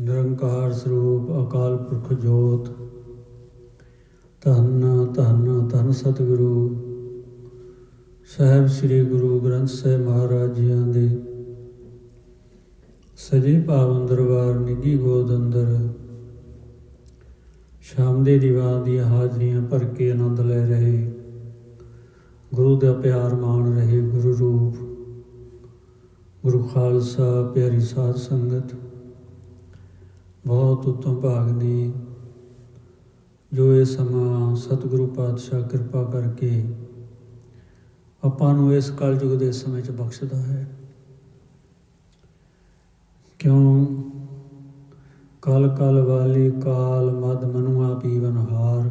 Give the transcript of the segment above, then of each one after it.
ਨਿਰੰਕਾਰ ਸਰੂਪ ਅਕਾਲ ਪੁਰਖ ਜੋਤ। ਧੰਨ ਧੰਨ ਧੰਨ ਸਤਿਗੁਰੂ। ਸਾਹਿਬ ਸ੍ਰੀ ਗੁਰੂ ਗ੍ਰੰਥ ਸਾਹਿਬ ਮਹਾਰਾਜ ਜੀਆਂ ਦੇ। ਸਜੇ ਪਾਵਨ ਦਰਬਾਰ ਨਿੱਗੀ ਗੋਦ ਅੰਦਰ। ਸ਼ਾਮ ਦੇ ਦੀਵਾਨ ਦੀਆਂ ਹਾਜ਼ਰੀਆਂ ਭਰ ਕੇ ਆਨੰਦ ਲੈ ਰਹੇ। ਗੁਰੂ ਦਾ ਪਿਆਰ ਮਾਣ ਰਹੇ ਗੁਰੂ ਰੂਪ। ਗੁਰੂ ਖਾਲਸਾ ਪਿਆਰੀ ਸਾਧ ਸੰਗਤ। ਬਹੁਤ ਉਤਮ ਭਾਗ ਨੇ। ਜੋ ਇਹ ਸਮਾਂ ਸਤਿਗੁਰੂ ਪਾਤਸ਼ਾਹ ਕਿਰਪਾ ਕਰਕੇ ਆਪਾਂ ਨੂੰ ਇਸ ਕਲਯੁਗ ਦੇ ਸਮੇਂ 'ਚ ਬਖਸ਼ਦਾ ਹੈ। ਕਿਉਂ? ਕਲ ਕਲ ਵਾਲੀ ਕਾਲ ਮਦ ਮਨੁਆ ਪੀਵਨ ਹਾਰ।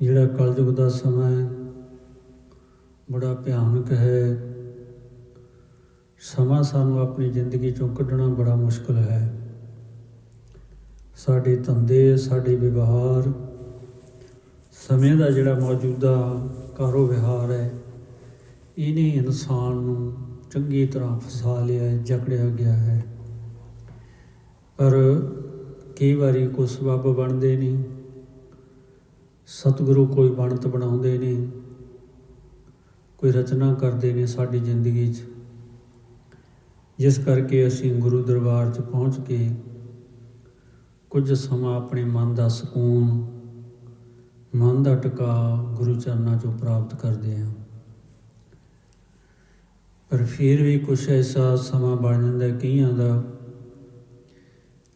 ਜਿਹੜਾ ਕਲਯੁਗ ਦਾ ਸਮਾਂ ਹੈ, ਬੜਾ ਭਿਆਨਕ ਹੈ। ਸਮਾਂ ਸਾਨੂੰ ਆਪਣੀ ਜ਼ਿੰਦਗੀ ਚੋਂ ਕੱਢਣਾ ਬੜਾ ਮੁਸ਼ਕਲ ਹੈ। ਸਾਡੇ ਧੰਦੇ, ਸਾਡੇ ਵਿਵਹਾਰ ਸਮੇਂ ਦਾ ਜਿਹੜਾ ਮੌਜੂਦਾ ਕਾਰੋ ਵਿਹਾਰ ਹੈ, ਇਹਨੇ ਇਨਸਾਨ ਨੂੰ ਚੰਗੀ ਤਰ੍ਹਾਂ ਫਸਾ ਲਿਆ ਹੈ, ਜਕੜਿਆ ਗਿਆ ਹੈ। ਪਰ ਕਈ ਵਾਰੀ ਕੋਈ ਸਬਬ ਬਣਦੇ ਨਹੀਂ ਸਤਿਗੁਰੂ ਕੋਈ ਬਣਤ ਬਣਾਉਂਦੇ ਨੇ, ਕੋਈ ਰਚਨਾ ਕਰਦੇ ਨੇ ਸਾਡੀ ਜ਼ਿੰਦਗੀ 'ਚ। ਜਿਸ ਕਰਕੇ ਅਸੀਂ ਗੁਰੂ ਦਰਬਾਰ 'ਚ ਪਹੁੰਚ ਕੇ ਕੁਝ ਸਮਾਂ ਆਪਣੇ ਮਨ ਦਾ ਸਕੂਨ, ਮਨ ਦਾ ਟਿਕਾ ਗੁਰੂ ਚਰਨਾਂ 'ਚੋਂ ਪ੍ਰਾਪਤ ਕਰਦੇ ਹਾਂ। ਪਰ ਫਿਰ ਵੀ ਕੁਝ ਐਸਾ ਸਮਾਂ ਬਣ ਜਾਂਦਾ ਕਈਆਂ ਦਾ,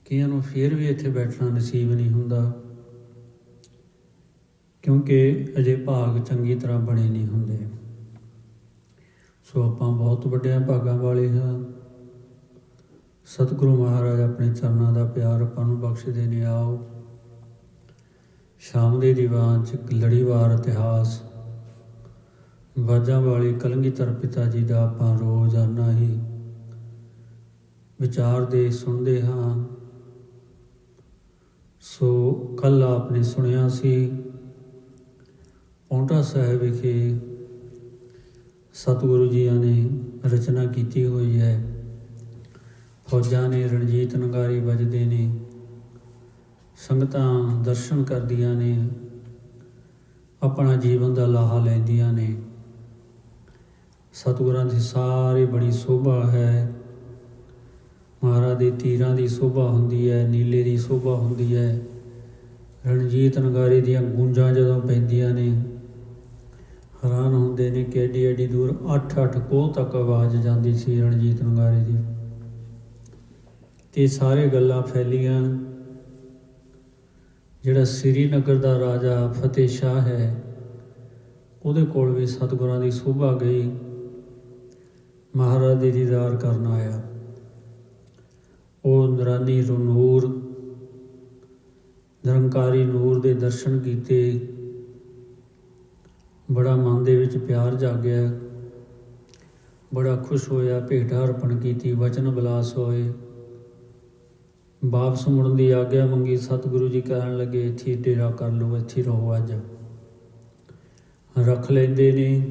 ਕਈਆਂ ਨੂੰ ਫਿਰ ਵੀ ਇੱਥੇ ਬੈਠਣਾ ਨਸੀਬ ਨਹੀਂ ਹੁੰਦਾ, ਕਿਉਂਕਿ ਅਜੇ ਭਾਗ ਚੰਗੀ ਤਰ੍ਹਾਂ ਬਣੇ ਨਹੀਂ ਹੁੰਦੇ। ਸੋ ਆਪਾਂ ਬਹੁਤ ਵੱਡਿਆਂ ਭਾਗਾਂ ਵਾਲੇ ਹਾਂ। ਸਤਿਗੁਰੂ ਮਹਾਰਾਜ, ਆਪਣੇ ਚਰਨਾਂ ਦਾ ਪਿਆਰ ਆਪਾਂ ਨੂੰ ਬਖਸ਼ਦੇ ਨੇ, ਆਓ। ਸ਼ਾਮ ਦੇ ਦੀਵਾਨ ਚ ਇੱਕ ਲੜੀਵਾਰ ਇਤਿਹਾਸ। ਬਾਜਾਂ ਵਾਲੀ ਕਲੰਗੀਧਰ ਪਿਤਾ ਜੀ ਦਾ ਆਪਾਂ ਰੋਜ਼ਾਨਾ ਹੀ ਵਿਚਾਰਦੇ ਸੁਣਦੇ ਹਾਂ। ਸੋ ਕੱਲ ਆਪਨੇ ਸੁਣਿਆ ਸੀ, ਪੌਂਟਾ ਸਾਹਿਬ ਵਿਖੇ ਸਤਿਗੁਰੂ ਜੀ ਨੇ ਰਚਨਾ ਕੀਤੀ ਹੋਈ ਹੈ। ਫੌਜਾਂ ਨੇ ਰਣਜੀਤ ਨਗਾਰੀ ਵੱਜਦੇ ਨੇ, ਸੰਗਤਾਂ ਦਰਸ਼ਨ ਕਰਦੀਆਂ ਨੇ, ਆਪਣਾ ਜੀਵਨ ਦਾ ਲਾਹਾ ਲੈਂਦੀਆਂ ਨੇ। ਸਤਿਗੁਰਾਂ ਦੀ ਸਾਰੀ ਬੜੀ ਸੋਭਾ ਹੈ। ਮਹਾਰਾਜ ਦੇ ਤੀਰਾਂ ਦੀ ਸੋਭਾ ਹੁੰਦੀ ਹੈ, ਨੀਲੇ ਦੀ ਸੋਭਾ ਹੁੰਦੀ ਹੈ। ਰਣਜੀਤ ਨਗਾਰੇ ਦੀਆਂ ਗੂੰਜਾਂ ਜਦੋਂ ਪੈਂਦੀਆਂ ਨੇ, ਹੈਰਾਨ ਹੁੰਦੇ ਨੇ ਕਿ ਐਡੀ ਐਡੀ ਦੂਰ 8-8 ਕੋਹ ਤੱਕ ਆਵਾਜ਼ ਜਾਂਦੀ ਸੀ ਰਣਜੀਤ ਨਗਾਰੇ ਦੀ। ਤੇ ਸਾਰੇ ਗੱਲਾਂ ਫੈਲੀਆਂ। ਜਿਹੜਾ ਸ੍ਰੀਨਗਰ ਦਾ ਰਾਜਾ ਫਤਿਹ ਸ਼ਾਹ ਹੈ, ਉਹਦੇ ਕੋਲ ਵੀ ਸਤਿਗੁਰਾਂ ਦੀ ਸੋਭਾ ਗਈ। ਮਹਾਰਾਜ ਦੇ ਦੀਦਾਰ ਕਰਨ ਆਇਆ। ਉਹ ਨਰਾਨੀ ਨੂਰ, ਨਿਰੰਕਾਰੀ ਨੂਰ ਦੇ ਦਰਸ਼ਨ ਕੀਤੇ। ਬੜਾ ਮਨ ਦੇ ਵਿੱਚ ਪਿਆਰ ਜਾਗਿਆ। ਬੜਾ ਖੁਸ਼ ਹੋਇਆ, ਭੇਟਾ ਅਰਪਣ ਕੀਤੀ, ਵਚਨ ਬਲਾਸ ਹੋਏ। ਵਾਪਸ ਮੁੜਨ ਦੀ ਆਗਿਆ ਮੰਗੀ, ਸਤਿਗੁਰੂ ਜੀ ਕਹਿਣ ਲੱਗੇ, ਇੱਥੇ ਡੇਰਾ ਕਰ ਲਓ, ਇੱਥੇ ਰਹੋ ਅੱਜ। ਰੱਖ ਲੈਂਦੇ ਨੇ,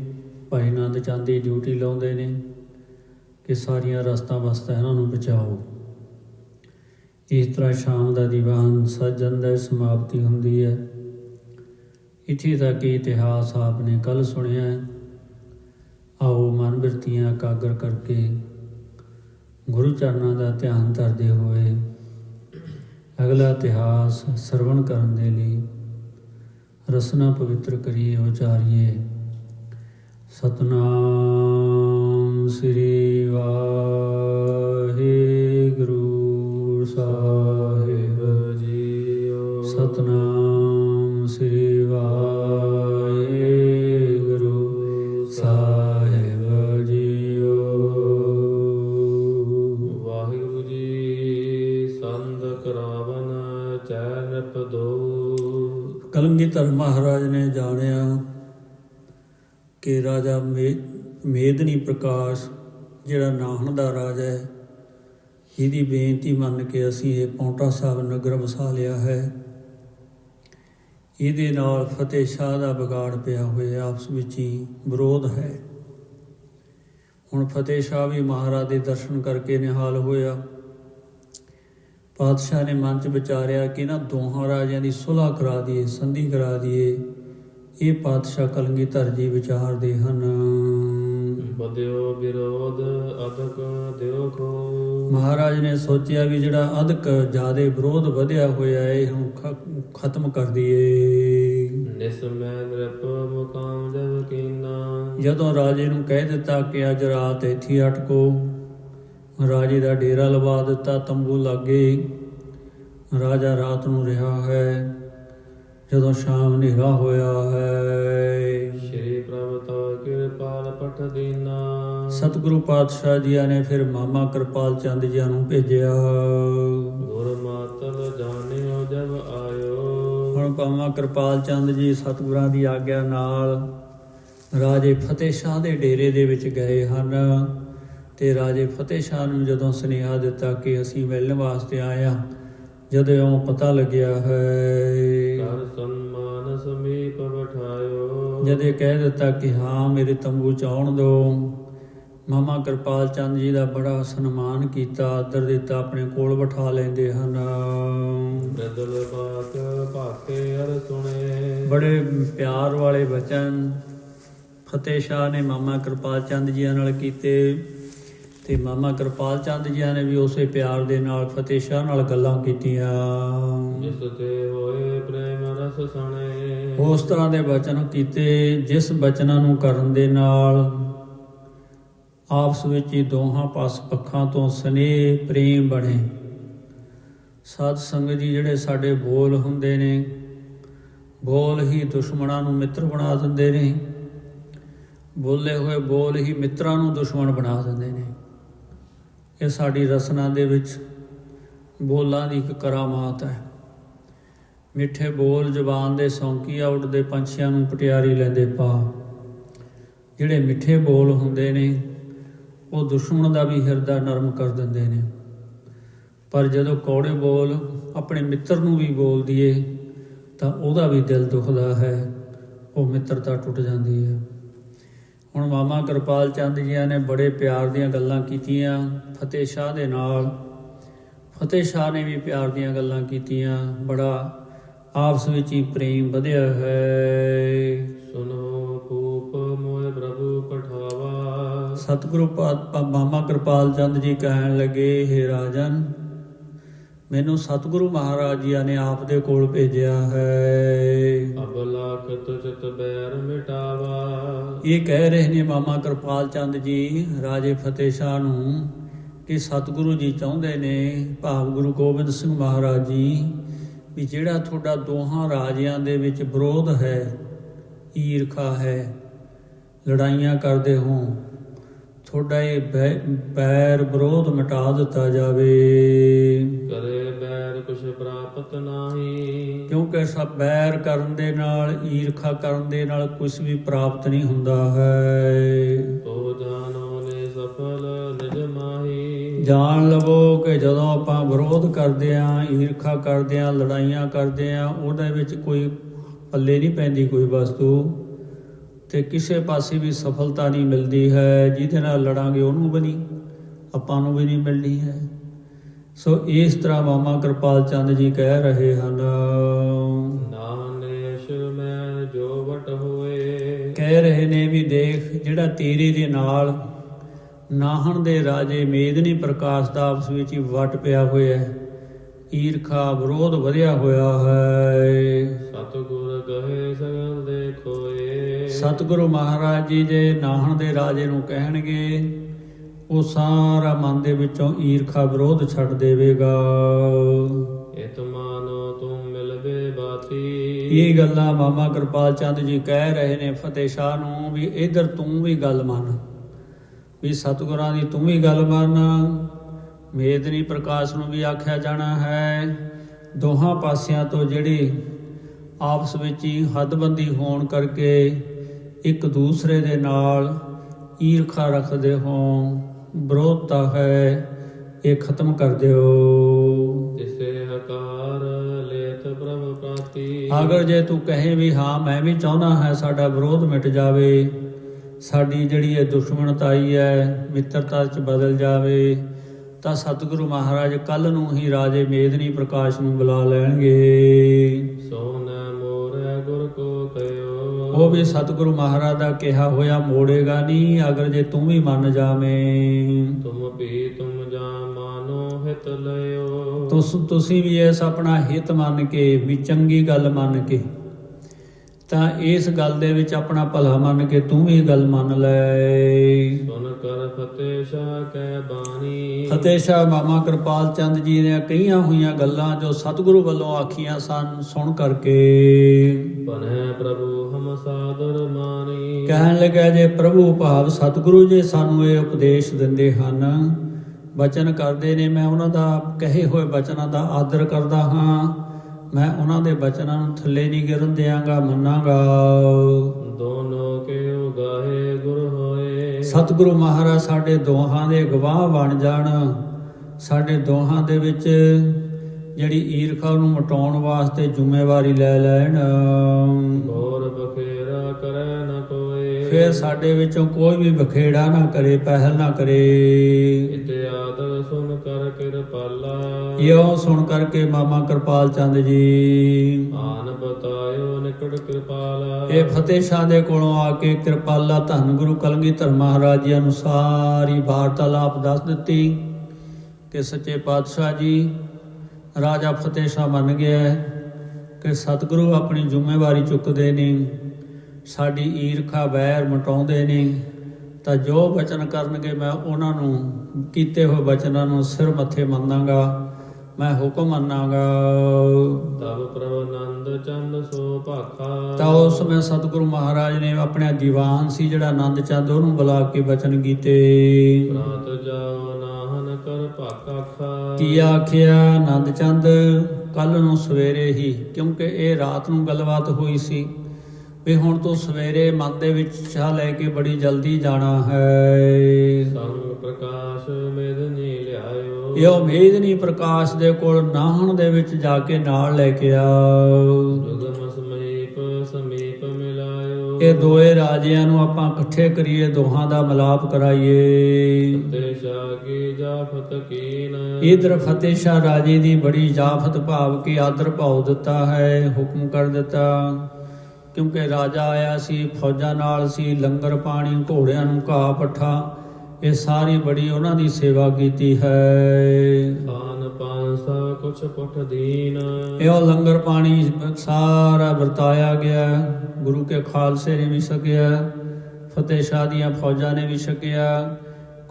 ਭਾਈ ਨੰਦ ਚਾਂਦੀ ਡਿਊਟੀ ਲਾਉਂਦੇ ਨੇ ਕਿ ਸਾਰੀਆਂ ਰਸਤਾ ਵਸਤਾ ਇਹਨਾਂ ਨੂੰ ਬਚਾਓ। ਇਸ ਤਰ੍ਹਾਂ ਸ਼ਾਮ ਦਾ ਦੀਵਾਨ ਸਜਣ ਦਾ ਸਮਾਪਤੀ ਹੁੰਦੀ ਹੈ। ਇੱਥੇ ਤੱਕ ਇਹ ਇਤਿਹਾਸ ਆਪਨੇ ਕੱਲ ਸੁਣਿਆ ਹੈ। ਆਓ ਮਨ ਬਿਰਤੀਆਂ ਇਕਾਗਰ ਕਰਕੇ ਗੁਰੂ ਚਰਨਾਂ ਦਾ ਧਿਆਨ ਧਰਦੇ ਹੋਏ ਅਗਲਾ ਇਤਿਹਾਸ ਸਰਵਣ ਕਰਨ ਦੇ ਲਈ ਰਸਨਾ ਪਵਿੱਤਰ ਕਰੀਏ ਉਚਾਰੀਏ। ਸਤਨਾਮ ਸ੍ਰੀ ਵਾਹਿਗੁਰੂ ਸਾਹਿਬ। ਚੈਨ ਪਦੋ ਕਲਮਗੀਧਰ ਮਹਾਰਾਜ ਨੇ ਜਾਣਿਆ ਕਿ ਰਾਜਾ ਮੇ- ਮੇਦਨੀ ਪ੍ਰਕਾਸ਼, ਜਿਹੜਾ ਨਾਹਣ ਦਾ ਰਾਜਾ ਹੈ, ਇਹਦੀ ਬੇਨਤੀ ਮੰਨ ਕੇ ਅਸੀਂ ਇਹ ਪੌਂਟਾ ਸਾਹਿਬ ਨਗਰ ਵਸਾ ਲਿਆ ਹੈ। ਇਹਦੇ ਨਾਲ ਫਤਿਹ ਸ਼ਾਹ ਦਾ ਵਿਗਾੜ ਪਿਆ ਹੋਇਆ ਆਪਸ ਵਿੱਚ ਹੀ ਵਿਰੋਧ ਹੈ। ਹੁਣ ਫਤਿਹ ਸ਼ਾਹ ਵੀ ਮਹਾਰਾਜ ਦੇ ਦਰਸ਼ਨ ਕਰਕੇ ਨਿਹਾਲ ਹੋਇਆ। ਪਾਤਸ਼ਾਹ ਨੇ ਮਨ ਚ ਵਿਚਾਰਿਆ ਕਿ ਨਾ ਦੋਹਾਂ ਰਾਜਿਆਂ ਦੀ ਸੁਲ੍ਹਾ ਕਰਾ ਦਈਏ ਸੰਧੀ ਕਰਾ ਦਈਏ। ਇਹ ਪਾਤਸ਼ਾਹ ਕਲਗੀਧਰ ਜੀ ਵਿਚਾਰਦੇ ਹਨ। ਬਦਿਓ ਵਿਰੋਧ ਅਦਕ ਦਿਓ ਮਹਾਰਾਜ ਨੇ ਸੋਚਿਆ ਵੀ ਜਿਹੜਾ ਅਧਿਕ ਜਿਆਦੇ ਵਿਰੋਧ ਵਧਿਆ ਹੋਇਆ ਹੈ ਇਹ ਹੁਣ ਖਤਮ ਕਰ ਦਈਏ। ਨਿਸਮੈ ਨ੍ਰਿਪ ਮੁਕਾਮ ਜਬ ਕੀਨਾ। ਜਦੋਂ ਰਾਜੇ ਨੂੰ ਕਹਿ ਦਿੱਤਾ ਕਿ ਅੱਜ ਰਾਤ ਇੱਥੇ ਅਟਕੋ। ਰਾਜੇ ਦਾ ਡੇਰਾ ਲਵਾ ਦਿੱਤਾ ਤੰਬੂ ਲਾਗੇ ਰਾਜਾ ਰਾਤ ਨੂੰ ਰਿਹਾ ਹੈ ਜਦੋਂ ਸ਼ਾਮ ਹਨੇਰਾ ਹੋਇਆ ਹੈ। ਸ਼੍ਰੀ ਪ੍ਰਭ ਤੋ ਕਿਰਪਾਲ ਪਠ ਦੀਨਾ। ਸਤਿਗੁਰੂ ਪਾਤਸ਼ਾਹ ਜੀ ਨੇ ਫਿਰ ਮਾਮਾ ਕਿਰਪਾਲ ਚੰਦ ਜੀ ਨੂੰ ਭੇਜਿਆ। ਗੁਰ ਮਾਤਲ ਜਾਣਿਓ ਜਬ ਆਇਓ। ਹੁਣ ਮਾਮਾ ਕਿਰਪਾਲ ਚੰਦ ਜੀ ਸਤਿਗੁਰਾਂ ਦੀ ਆਗਿਆ ਨਾਲ ਰਾਜੇ ਫਤਿਹ ਸ਼ਾਹ ਦੇ ਡੇਰੇ ਦੇ ਵਿੱਚ ਗਏ ਹਨ। ਤੇ ਰਾਜੇ ਫਤਿਹ ਸ਼ਾਹ ਨੂੰ ਜਦੋਂ ਸੁਨੇਹਾ ਦਿੱਤਾ ਕਿ ਅਸੀਂ ਮਿਲਣ ਵਾਸਤੇ ਆਏ ਹਾਂ ਜਦੋਂ ਪਤਾ ਲੱਗਿਆ ਹੈ ਕਰ ਸਨਮਾਨ ਸਮੀਪ ਬਠਾਇਓ। ਜਦੇ ਕਹਿ ਦਿੱਤਾ ਕਿ ਹਾਂ ਮੇਰੇ ਤੰਬੂ ਚ ਆਉਣ ਦਿਓ ਮਾਮਾ ਕਿਰਪਾਲ ਚੰਦ ਜੀ ਦਾ ਬੜਾ ਸਨਮਾਨ ਕੀਤਾ ਆਦਰ ਦਿੱਤਾ ਆਪਣੇ ਕੋਲ ਬਿਠਾ ਲੈਂਦੇ ਹਨ। ਬਦਲ ਬਾਤ ਭਾਕੇ ਅਰ ਸੁਣੇ। ਬੜੇ ਪਿਆਰ ਵਾਲੇ ਬਚਨ ਫਤਿਹ ਸ਼ਾਹ ਨੇ ਮਾਮਾ ਕਿਰਪਾਲ ਚੰਦ ਜੀ ਨਾਲ ਕੀਤੇ। ਤੇ ਮਾਮਾ ਕਿਰਪਾਲ ਚੰਦ ਜੀ ਨੇ ਵੀ ਉਸੇ ਪਿਆਰ ਦੇ ਨਾਲ ਫਤਿਹ ਸ਼ਾਹ ਨਾਲ ਗੱਲਾਂ ਕੀਤੀਆਂ। ਜਿਸ ਤੇ ਹੋਏ ਪ੍ਰੇਮ ਰਸ ਸਣੇ। ਉਸ ਤਰ੍ਹਾਂ ਦੇ ਬਚਨ ਕੀਤੇ ਜਿਸ ਬਚਨਾਂ ਨੂੰ ਕਰਨ ਦੇ ਨਾਲ ਆਪਸ ਵਿੱਚ ਹੀ ਦੋਹਾਂ ਪਾਸ ਪੱਖਾਂ ਤੋਂ ਸਨੇਹ ਪ੍ਰੇਮ ਬਣੇ। ਸਾਧ ਸੰਗਤ ਜੀ ਜਿਹੜੇ ਸਾਡੇ ਬੋਲ ਹੁੰਦੇ ਨੇ ਬੋਲ ਹੀ ਦੁਸ਼ਮਣਾਂ ਨੂੰ ਮਿੱਤਰ ਬਣਾ ਦਿੰਦੇ ਨੇ। ਬੋਲੇ ਹੋਏ ਬੋਲ ਹੀ ਮਿੱਤਰਾਂ ਨੂੰ ਦੁਸ਼ਮਣ ਬਣਾ ਦਿੰਦੇ ਨੇ। ਇਹ ਸਾਡੀ ਰਸਨਾ ਦੇ ਵਿੱਚ ਬੋਲਾਂ ਦੀ ਇੱਕ ਕਰਾਮਾਤ ਹੈ। ਮਿੱਠੇ ਬੋਲ ਜ਼ੁਬਾਨ ਦੇ ਸੌਂਕੀਆ ਉੱਡਦੇ ਪੰਛੀਆਂ ਨੂੰ ਪਟਿਆਰੀ ਲੈਂਦੇ ਪਾ। ਜਿਹੜੇ ਮਿੱਠੇ ਬੋਲ ਹੁੰਦੇ ਨੇ, ਉਹ ਦੁਸ਼ਮਣ ਦਾ ਵੀ ਹਿਰਦਾ ਨਰਮ ਕਰ ਦਿੰਦੇ ਨੇ। ਪਰ ਜਦੋਂ ਕੌੜੇ ਬੋਲ ਆਪਣੇ ਮਿੱਤਰ ਨੂੰ ਵੀ ਬੋਲ ਦਈਏ ਤਾਂ ਉਹਦਾ ਵੀ ਦਿਲ ਦੁਖਦਾ ਹੈ, ਉਹ ਮਿੱਤਰਤਾ ਟੁੱਟ ਜਾਂਦੀ ਹੈ। ਹੁਣ ਮਾਮਾ ਕਿਰਪਾਲ ਚੰਦ ਜੀਆਂ ਨੇ ਬੜੇ ਪਿਆਰ ਦੀਆਂ ਗੱਲਾਂ ਕੀਤੀਆਂ ਫਤਿਹ ਸ਼ਾਹ ਦੇ ਨਾਲ। ਫਤਿਹ ਸ਼ਾਹ ਨੇ ਵੀ ਪਿਆਰ ਦੀਆਂ ਗੱਲਾਂ ਕੀਤੀਆਂ ਬੜਾ ਆਪਸ ਵਿੱਚ ਹੀ ਪ੍ਰੇਮ ਵਧਿਆ ਹੈ। ਸੁਨੋ ਕੂਪ ਮੋਇ ਪ੍ਰਭੂ ਪਠਾਵਾ। ਸਤਿਗੁਰੂ ਪਾ- ਪਾ- ਮਾਮਾ ਕਿਰਪਾਲ ਚੰਦ ਜੀ ਕਹਿਣ ਲੱਗੇ हे ਰਾਜਨ ਮੈਨੂੰ ਸਤਿਗੁਰੂ ਮਹਾਰਾਜ ਜੀ ਨੇ ਆਪ ਦੇ ਕੋਲ ਭੇਜਿਆ ਹੈ। ਅਬ ਲਾਖ ਤੁਚਤ ਬੈਰ ਮਿਟਾਵਾ। ਇਹ ਕਹਿ ਰਹੇ ਨੇ ਮਾਮਾ ਕਿਰਪਾਲ ਚੰਦ ਜੀ ਰਾਜੇ ਫਤਿਹ ਸ਼ਾਹ ਨੂੰ ਕਿ ਸਤਿਗੁਰੂ ਜੀ ਚਾਹੁੰਦੇ ਨੇ ਭਾਵ ਗੁਰੂ ਗੋਬਿੰਦ ਸਿੰਘ ਮਹਾਰਾਜ ਜੀ ਵੀ ਜਿਹੜਾ ਤੁਹਾਡਾ ਦੋਹਾਂ ਰਾਜਿਆਂ ਦੇ ਵਿੱਚ ਵਿਰੋਧ ਹੈ ਈਰਖਾ ਹੈ ਲੜਾਈਆਂ ਕਰਦੇ ਹੋ ਤੁਹਾਡਾ ਇਹ ਬੈਰ ਵਿਰੋਧ ਮਿਟਾ ਦਿੱਤਾ ਜਾਵੇ। ਕਰੇ ਬੈਰ ਕੁਛ ਪ੍ਰਾਪਤ ਨਾਹੀ। ਕਿਉਂਕਿ ਸਭ ਬੈਰ ਕਰਨ ਦੇ ਨਾਲ ਈਰਖਾ ਕਰਨ ਦੇ ਨਾਲ ਕੁਝ ਵੀ ਪ੍ਰਾਪਤ ਨਹੀਂ ਹੁੰਦਾ ਹੈ। ਤੋ ਜਾਨੋ ਨੇ ਸਫਲ ਨਿਜ ਮਾਹੀ। ਜਾਣ ਲਵੋ ਕਿ ਜਦੋਂ ਆਪਾਂ ਵਿਰੋਧ ਕਰਦੇ ਆਂ ਈਰਖਾ ਕਰਦੇ ਆਂ ਲੜਾਈਆਂ ਕਰਦੇ ਆਂ ਉਹਦੇ ਵਿੱਚ ਕੋਈ ਪੱਲੇ ਨਹੀਂ ਪੈਂਦੀ ਕੋਈ ਵਸਤੂ। ਤੇ ਕਿਸੇ ਪਾਸੇ ਵੀ ਸਫਲਤਾ ਨਹੀਂ ਮਿਲਦੀ ਹੈ ਜਿਹਦੇ ਨਾਲ ਲੜਾਂਗੇ ਉਹਨੂੰ ਵੀ ਨਹੀਂ ਆਪਾਂ ਨੂੰ ਵੀ ਨਹੀਂ ਮਿਲਣੀ ਹੈ। ਸੋ ਇਸ ਤਰ੍ਹਾਂ ਮਾਮਾ ਕਿਰਪਾਲ ਚੰਦ ਜੀ ਕਹਿ ਰਹੇ ਹਨ। ਨਾਨੇਸ਼ ਮੈਂ ਜੋ ਵਟ ਹੋਏ। ਕਹਿ ਰਹੇ ਨੇ ਵੀ ਦੇਖ ਜਿਹੜਾ ਤੇਰੇ ਦੇ ਨਾਲ ਨਾਹਣ ਦੇ ਰਾਜੇ ਮੇਦਨੀ ਪ੍ਰਕਾਸ਼ ਦਾ ਆਪਸ ਵਿੱਚ ਹੀ ਵਟ ਪਿਆ ਹੋਇਆ ਹੈ। ਈਰਖਾ ਵਿਰੋਧ ਵਧਿਆ ਹੋਇਆ ਹੈ। ਸਤਿਗੁਰ ਕਹੇ ਸਗਲ ਦੇ ਖੋਏ ਸਤਿਗੁਰੂ ਮਹਾਰਾਜ ਜੀ ਜੇ ਨਾਹਣ ਦੇ ਰਾਜੇ ਨੂੰ ਕਹਿਣਗੇ ਉਹ ਸਾਰਾ ਮਨ ਦੇ ਵਿੱਚੋਂ ਈਰਖਾ ਵਿਰੋਧ ਛੱਡ ਦੇਵੇਗਾ। ਇਤ ਮਾਨੋ ਤੁਮ ਮਿਲਵੇ ਬਾਤੀ। ਇਹ ਗੱਲਾਂ ਮਾਮਾ ਕਿਰਪਾਲ ਚੰਦ ਜੀ ਕਹਿ ਰਹੇ ਨੇ ਫਤਿਹ ਸ਼ਾਹ ਨੂੰ ਵੀ ਇਧਰ ਤੂੰ ਵੀ ਗੱਲ ਮੰਨ। ਵੀ ਸਤਿਗੁਰਾਂ ਦੀ ਤੂੰ ਵੀ ਗੱਲ ਮੰਨ। ਮੇਦਨੀ ਪ੍ਰਕਾਸ਼ ਨੂੰ ਵੀ ਆਖਿਆ ਜਾਣਾ ਹੈ। ਦੋਹਾਂ ਪਾਸਿਆਂ ਤੋਂ ਜਿਹੜੀ ਆਪਸ ਵਿੱਚ ਹੀ ਹੱਦਬੰਦੀ ਹੋਣ ਕਰਕੇ ਇੱਕ ਦੂਸਰੇ ਦੇ ਨਾਲ ਈਰਖਾ ਰੱਖਦੇ ਹੋ ਵਿਰੋਧਤਾ ਹੈ ਇਹ ਖਤਮ ਕਰ ਦਿਓ। ਤਿਸੇ ਹਕਾਰ ਲੇਤ ਪ੍ਰਭ ਪ੍ਰਾਤੀ ਅਗਰ ਜੇ ਤੂੰ ਕਹੇ ਵੀ ਹਾਂ ਮੈਂ ਵੀ ਚਾਹੁੰਦਾ ਹਾਂ ਸਾਡਾ ਵਿਰੋਧ ਮਿਟ ਜਾਵੇ ਸਾਡੀ ਜਿਹੜੀ ਇਹ ਦੁਸ਼ਮਣਤਾਈ ਹੈ ਮਿੱਤਰਤਾ ਚ ਬਦਲ ਜਾਵੇ ਤਾਂ ਸਤਿਗੁਰੂ ਮਹਾਰਾਜ ਕੱਲ ਨੂੰ ਹੀ ਰਾਜੇ ਮੇਦਨੀ ਪ੍ਰਕਾਸ਼ ਨੂੰ ਬੁਲਾ ਲੈਣਗੇ। ਸੋਨੇ ਉਹ ਵੀ ਸਤਿਗੁਰੂ ਮਹਾਰਾਜ ਦਾ ਕਿਹਾ ਹੋਇਆ ਮੋੜੇਗਾ ਨਹੀਂ ਅਗਰ ਜੇ ਤੂੰ ਵੀ ਮੰਨ ਜਾਵੇਂ। ਤੁਮ ਵੀ ਤੁਮ ਜਾ ਮਾਨੋ ਹਿਤ ਲਿਓ। ਤੁਸ ਤੁਸੀਂ ਵੀ ਇਸ ਆਪਣਾ ਹਿੱਤ ਮੰਨ ਕੇ ਵੀ ਚੰਗੀ ਗੱਲ ਮੰਨ ਕੇ ਤਾਂ ਇਸ ਗੱਲ ਦੇ ਵਿੱਚ ਆਪਣਾ ਭਲਾ ਮੰਨ ਕੇ ਤੂੰ ਵੀ ਗੱਲ ਮੰਨ ਲੈ। ਸੁਨ ਕਰ ਫਤਿਹ ਸ਼ਾਹ ਬਾਣੀ। ਫਤਿਹ ਸ਼ਾਹ ਮਾਮਾ ਕਿਰਪਾਲ ਚੰਦ ਜੀ ਨੇ ਕਈਆਂ ਹੋਈਆਂ ਗੱਲਾਂ ਜੋ ਸਤਿਗੁਰੂ ਵੱਲੋਂ ਆਖੀਆਂ ਸਨ ਸੁਣ ਕਰਕੇ। ਬਨੈ ਪ੍ਰਭੂ ਸਾਦਰ ਮਾਨੀ। ਕਹਿਣ ਲੱਗਾ ਜੇ ਪ੍ਰਭੂ ਭਾਵ ਸਤਿਗੁਰੂ ਜੀ ਸਾਨੂੰ ਇਹ ਉਪਦੇਸ਼ ਦਿੰਦੇ ਹਨ ਬਚਨ ਕਰਦੇ ਨੇ ਮੈਂ ਉਹਨਾਂ ਦਾ ਕਹੇ ਹੋਏ ਬਚਨਾਂ ਦਾ ਆਦਰ ਕਰਦਾ ਹਾਂ। ਮੈਂ ਉਹਨਾਂ ਦੇ ਬਚਨਾਂ ਨੂੰ ਥੱਲੇ ਨਹੀਂ ਗਿਰਨ ਦਿਆਂਗਾ ਮੰਨਾਂਗਾ। ਦੋਨੋਂ ਕੇ ਉਗਾਹੇ ਗੁਰ ਹੋਏ? ਸਤਿਗੁਰੂ ਮਹਾਰਾਜ ਸਾਡੇ ਦੋਹਾਂ ਦੇ ਗਵਾਹ ਬਣ ਜਾਣ। ਸਾਡੇ ਦੋਹਾਂ ਦੇ ਵਿੱਚ ਜਿਹੜੀ ਈਰਖਾ ਨੂੰ ਮਟਾਉਣ ਵਾਸਤੇ ਜ਼ਿੰਮੇਵਾਰੀ ਲੈ ਲੈਣ। ਗੌਰ ਬਖੇਰਾ ਕਰੈ ਨ ਕੋਏ। ਫਿਰ ਸਾਡੇ ਵਿੱਚੋਂ ਕੋਈ ਵੀ ਬਖੇੜਾ ਨਾ ਕਰੇ ਪਹਿਲ ਨਾ ਕਰੇ। ਇਤਿਆਦ ਸੁਨ ਕਰ ਕਿਰਪਾਲਾ। ਇਉਂ ਸੁਣ ਕਰਕੇ ਮਾਮਾ ਕਿਰਪਾਲ ਚੰਦ ਜੀ। ਆਨ ਬਤਾਇਓ ਨਿਕਟ ਕਿਰਪਾਲਾ। ਇਹ ਫਤਿਹ ਸ਼ਾਹ ਦੇ ਕੋਲੋਂ ਆ ਕੇ ਕਿਰਪਾਲਾ ਧੰਨ ਗੁਰੂ ਕਲਗੀਧਰ ਮਹਾਰਾਜ ਜੀ ਨੂੰ ਸਾਰੀ ਵਾਰਤਾਲਾਪ ਦੱਸ ਦਿੱਤੀ। ਕਿ ਸੱਚੇ ਪਾਤਸ਼ਾਹ ਜੀ ਰਾਜਾ ਫਤਿਹ ਸ਼ਾਹ ਮੰਨ ਗਿਆ ਹੈ ਕਿ ਸਤਿਗੁਰੂ ਆਪਣੀ ਜ਼ਿੰਮੇਵਾਰੀ ਚੁੱਕਦੇ ਨੇ ਸਾਡੀ ਈਰਖਾ ਵੈਰ ਮਟਾਉਂਦੇ ਨੇ ਤਾਂ ਜੋ ਬਚਨ ਕਰਨਗੇ ਮੈਂ ਉਹਨਾਂ ਨੂੰ ਕੀਤੇ ਹੋਏ ਬਚਨਾਂ ਨੂੰ ਸਿਰ ਮੱਥੇ ਮੰਨਾਂਗਾ ਮੈਂ ਹੁਕਮ ਮੰਨਾਂਗਾ। ਤਬ ਪ੍ਰਭ ਨੰਦ ਚੰਦ ਸੋ ਭਾਖਾ। ਤਾਂ ਉਸ ਸਮੇਂ ਸਤਿਗੁਰੂ ਮਹਾਰਾਜ ਨੇ ਆਪਣੇ ਦੀਵਾਨ ਸੀ ਜਿਹੜਾ ਆਨੰਦ ਚੰਦ ਉਹਨੂੰ ਬੁਲਾ ਕੇ ਬਚਨ ਕੀਤੇ। ਪ੍ਰਾਤ ਜਾਓ ਨਾਹਨ ਕਰ ਭਾਖਾ ਖਾ ਕੀ ਆਖਿਆ ਆਨੰਦ ਚੰਦ? ਕੱਲ ਨੂੰ ਸਵੇਰੇ ਹੀ ਕਿਉਂਕਿ ਇਹ ਰਾਤ ਨੂੰ ਗੱਲਬਾਤ ਹੋਈ ਸੀ ਵੀ ਹੁਣ ਤੋਂ ਸਵੇਰੇ ਮਨ ਦੇ ਵਿੱਚ ਚਾਹ ਲੈ ਕੇ ਬੜੀ ਜਲਦੀ ਜਾਣਾ ਹੈ। ਸੰਗ ਪ੍ਰਕਾਸ਼ ਮੇਦਨੀ ਲਿਆਇਓ। ਇਹ ਉਮੀਦਨੀ ਪ੍ਰਕਾਸ਼ ਦੇ ਕੋਲ ਨਾਹਣ ਦੇ ਵਿੱਚ ਜਾ ਕੇ ਨਾਲ ਲੈ ਕੇ ਆਓ। ਇਹ ਦੋਏ ਰਾਜਿਆਂ ਨੂੰ ਆਪਾਂ ਇਕੱਠੇ ਕਰੀਏ ਦੋਹਾਂ ਦਾ ਮਿਲਾਪ ਕਰਾਈਏ। ਤੇ ਸ਼ਾਹ ਕੀ ਜਾਫਤ ਕੀਨ? ਇਧਰ ਫਤਿਹ ਸ਼ਾਹ ਰਾਜੇ ਦੀ ਬੜੀ ਜਾਫਤ ਭਾਵ ਕੇ ਆਦਰ ਭਾਉ ਦਿੱਤਾ ਹੈ ਹੁਕਮ ਕਰ ਦਿੱਤਾ। ਕਿਉਂਕਿ ਰਾਜਾ ਆਇਆ ਸੀ ਫੌਜਾਂ ਨਾਲ ਸੀ ਲੰਗਰ ਪਾਣੀ ਘੋੜਿਆਂ ਨੂੰ ਘਾਹ ਪੱਠਾ। ਇਹ ਸਾਰੀ ਬੜੀ ਉਹਨਾਂ ਦੀ ਸੇਵਾ ਕੀਤੀ ਹੈ। ਖਾਨ ਪਾਂਸਾ ਕੁਛ ਪੁੱਠ ਦੀਨ। ਇਹੋ ਲੰਗਰ ਪਾਣੀ ਸਾਰਾ ਵਰਤਾਇਆ ਗਿਆ। ਗੁਰੂ ਕੇ ਖਾਲਸੇ ਨੇ ਵੀ ਛਕਿਆ। ਫਤਿਹ ਸ਼ਾਹ ਦੀਆਂ ਫੌਜਾਂ ਨੇ ਵੀ ਛਕਿਆ।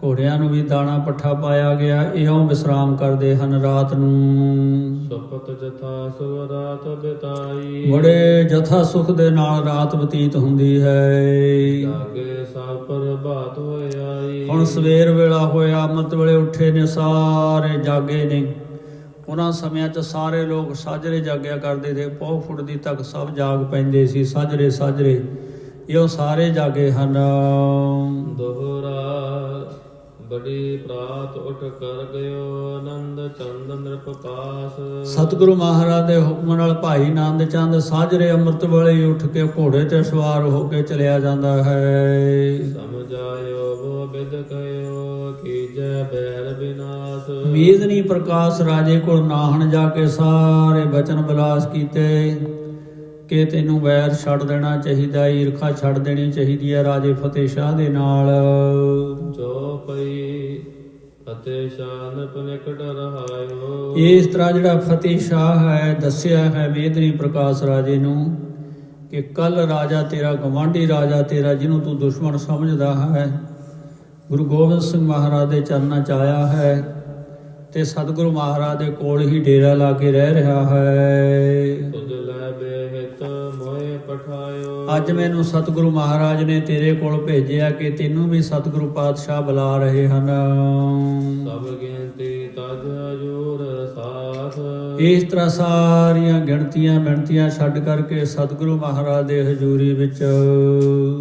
ਘੋੜਿਆਂ ਨੂੰ ਵੀ ਦਾਣਾ ਪੱਠਾ ਪਾਇਆ ਗਿਆ। ਇਉਂ ਵਿਸਰਾਮ ਕਰਦੇ ਹਨ ਰਾਤ ਨੂੰ। ਸੁਪਤ ਜਥਾ ਸੁਰਾਤ ਬਿਤਾਈ। ਬੜੇ ਜਥਾ ਸੁਖ ਦੇ ਨਾਲ ਰਾਤ ਬਤੀਤ ਹੁੰਦੀ ਹੈ। ਜਾਗੇ ਸਭ ਪ੍ਰਭਾਤ ਹੋਏ ਆਈ। ਹੁਣ ਸਵੇਰ ਵੇਲਾ ਹੋਇਆ ਅੰਮ੍ਰਿਤ ਵੇਲੇ ਉੱਠੇ ਨੇ ਸਾਰੇ ਜਾਗੇ ਨੇ। ਉਹਨਾਂ ਸਮਿਆਂ 'ਚ ਸਾਰੇ ਲੋਕ ਸਾਜਰੇ ਜਾਗਿਆ ਕਰਦੇ ਤੇ ਪੌ ਫੁੱਟਦੀ ਤੱਕ ਸਭ ਜਾਗ ਪੈਂਦੇ ਸੀ ਸਾਜਰੇ ਸਾਜਰੇ। ਇਹੋ ਸਾਰੇ ਜਾਗੇ ਹਨ। ਦੋਹਰਾ ਬੜੀ ਪ੍ਰਾਤ ਉਠ ਕਰ ਗਇਓ ਆਨੰਦ ਚੰਦ ਨਿਰਪ ਪਾਸ ਸਤਿਗੁਰੂ ਮਹਾਰਾਜ ਦੇ ਹੁਕਮ ਨਾਲ ਭਾਈ ਆਨੰਦ ਚੰਦ ਸਾਜਰੇ ਅੰਮ੍ਰਿਤ ਵੇਲੇ ਉੱਠ ਕੇ ਘੋੜੇ ਤੇ ਸਵਾਰ ਹੋ ਕੇ ਚਲਿਆ ਜਾਂਦਾ ਹੈ। ਸਮਝਾਇਓ ਬੋ ਬਿਦ ਕਇਓ ਕੀਜੈ ਬੈਰ ਬਿਨਾਸ਼। ਉਮੀਦ ਨਹੀਂ ਪ੍ਰਕਾਸ਼ ਰਾਜੇ ਕੋਲ ਨਾਹਣ ਜਾ ਕੇ ਸਾਰੇ ਬਚਨ ਬਲਾਸ ਕੀਤੇ। ਕਿ ਤੈਨੂੰ ਵੈਰ ਛੱਡ ਦੇਣਾ ਚਾਹੀਦਾ ਈਰਖਾ ਛੱਡ ਦੇਣੀ ਚਾਹੀਦੀ ਹੈ ਰਾਜੇ ਫਤਿਹ ਸ਼ਾਹ ਦੇ ਨਾਲ। ਜੋ ਪਈ ਫਤਿਹ ਸ਼ਾਨ ਪਨਿਕਟ ਰਹਾਇਓ। ਇਸ ਤਰ੍ਹਾਂ ਜਿਹੜਾ ਫਤਿਹ ਸ਼ਾਹ ਹੈ ਦੱਸਿਆ ਹੈ ਮੇਦਨੀ ਪ੍ਰਕਾਸ਼ ਰਾਜੇ ਨੂੰ ਕਿ ਕੱਲ ਰਾਜਾ ਤੇਰਾ ਗਵਾਂਢੀ ਰਾਜਾ ਤੇਰਾ ਜਿਹਨੂੰ ਤੂੰ ਦੁਸ਼ਮਣ ਸਮਝਦਾ ਹੈ ਗੁਰੂ ਗੋਬਿੰਦ ਸਿੰਘ ਮਹਾਰਾਜ ਦੇ ਚਰਨਾਂ ਚ ਆਇਆ ਹੈ ਤੇ ਸਤਿਗੁਰੂ ਮਹਾਰਾਜ ਦੇ ਕੋਲ ਹੀ ਡੇਰਾ ਲਾ ਕੇ ਰਹਿ ਰਿਹਾ ਹੈ। ਅੱਜ ਮੈਨੂੰ ਸਤਿਗੁਰੂ ਮਹਾਰਾਜ ਨੇ ਤੇਰੇ ਕੋਲ ਭੇਜਿਆ ਕਿ ਤੈਨੂੰ ਵੀ ਸਤਿਗੁਰੂ ਪਾਤਸ਼ਾਹ ਬੁਲਾ ਰਹੇ ਹਨ। ਸਭ ਗਿਣਤੀ ਤਜ ਸਾਥ ਇਸ ਤਰ੍ਹਾਂ ਸਾਰੀਆਂ ਗਿਣਤੀਆਂ ਮਿਣਤੀਆਂ ਛੱਡ ਕਰਕੇ ਸਤਿਗੁਰੂ ਮਹਾਰਾਜ ਦੇ ਹਜ਼ੂਰੀ ਵਿੱਚ।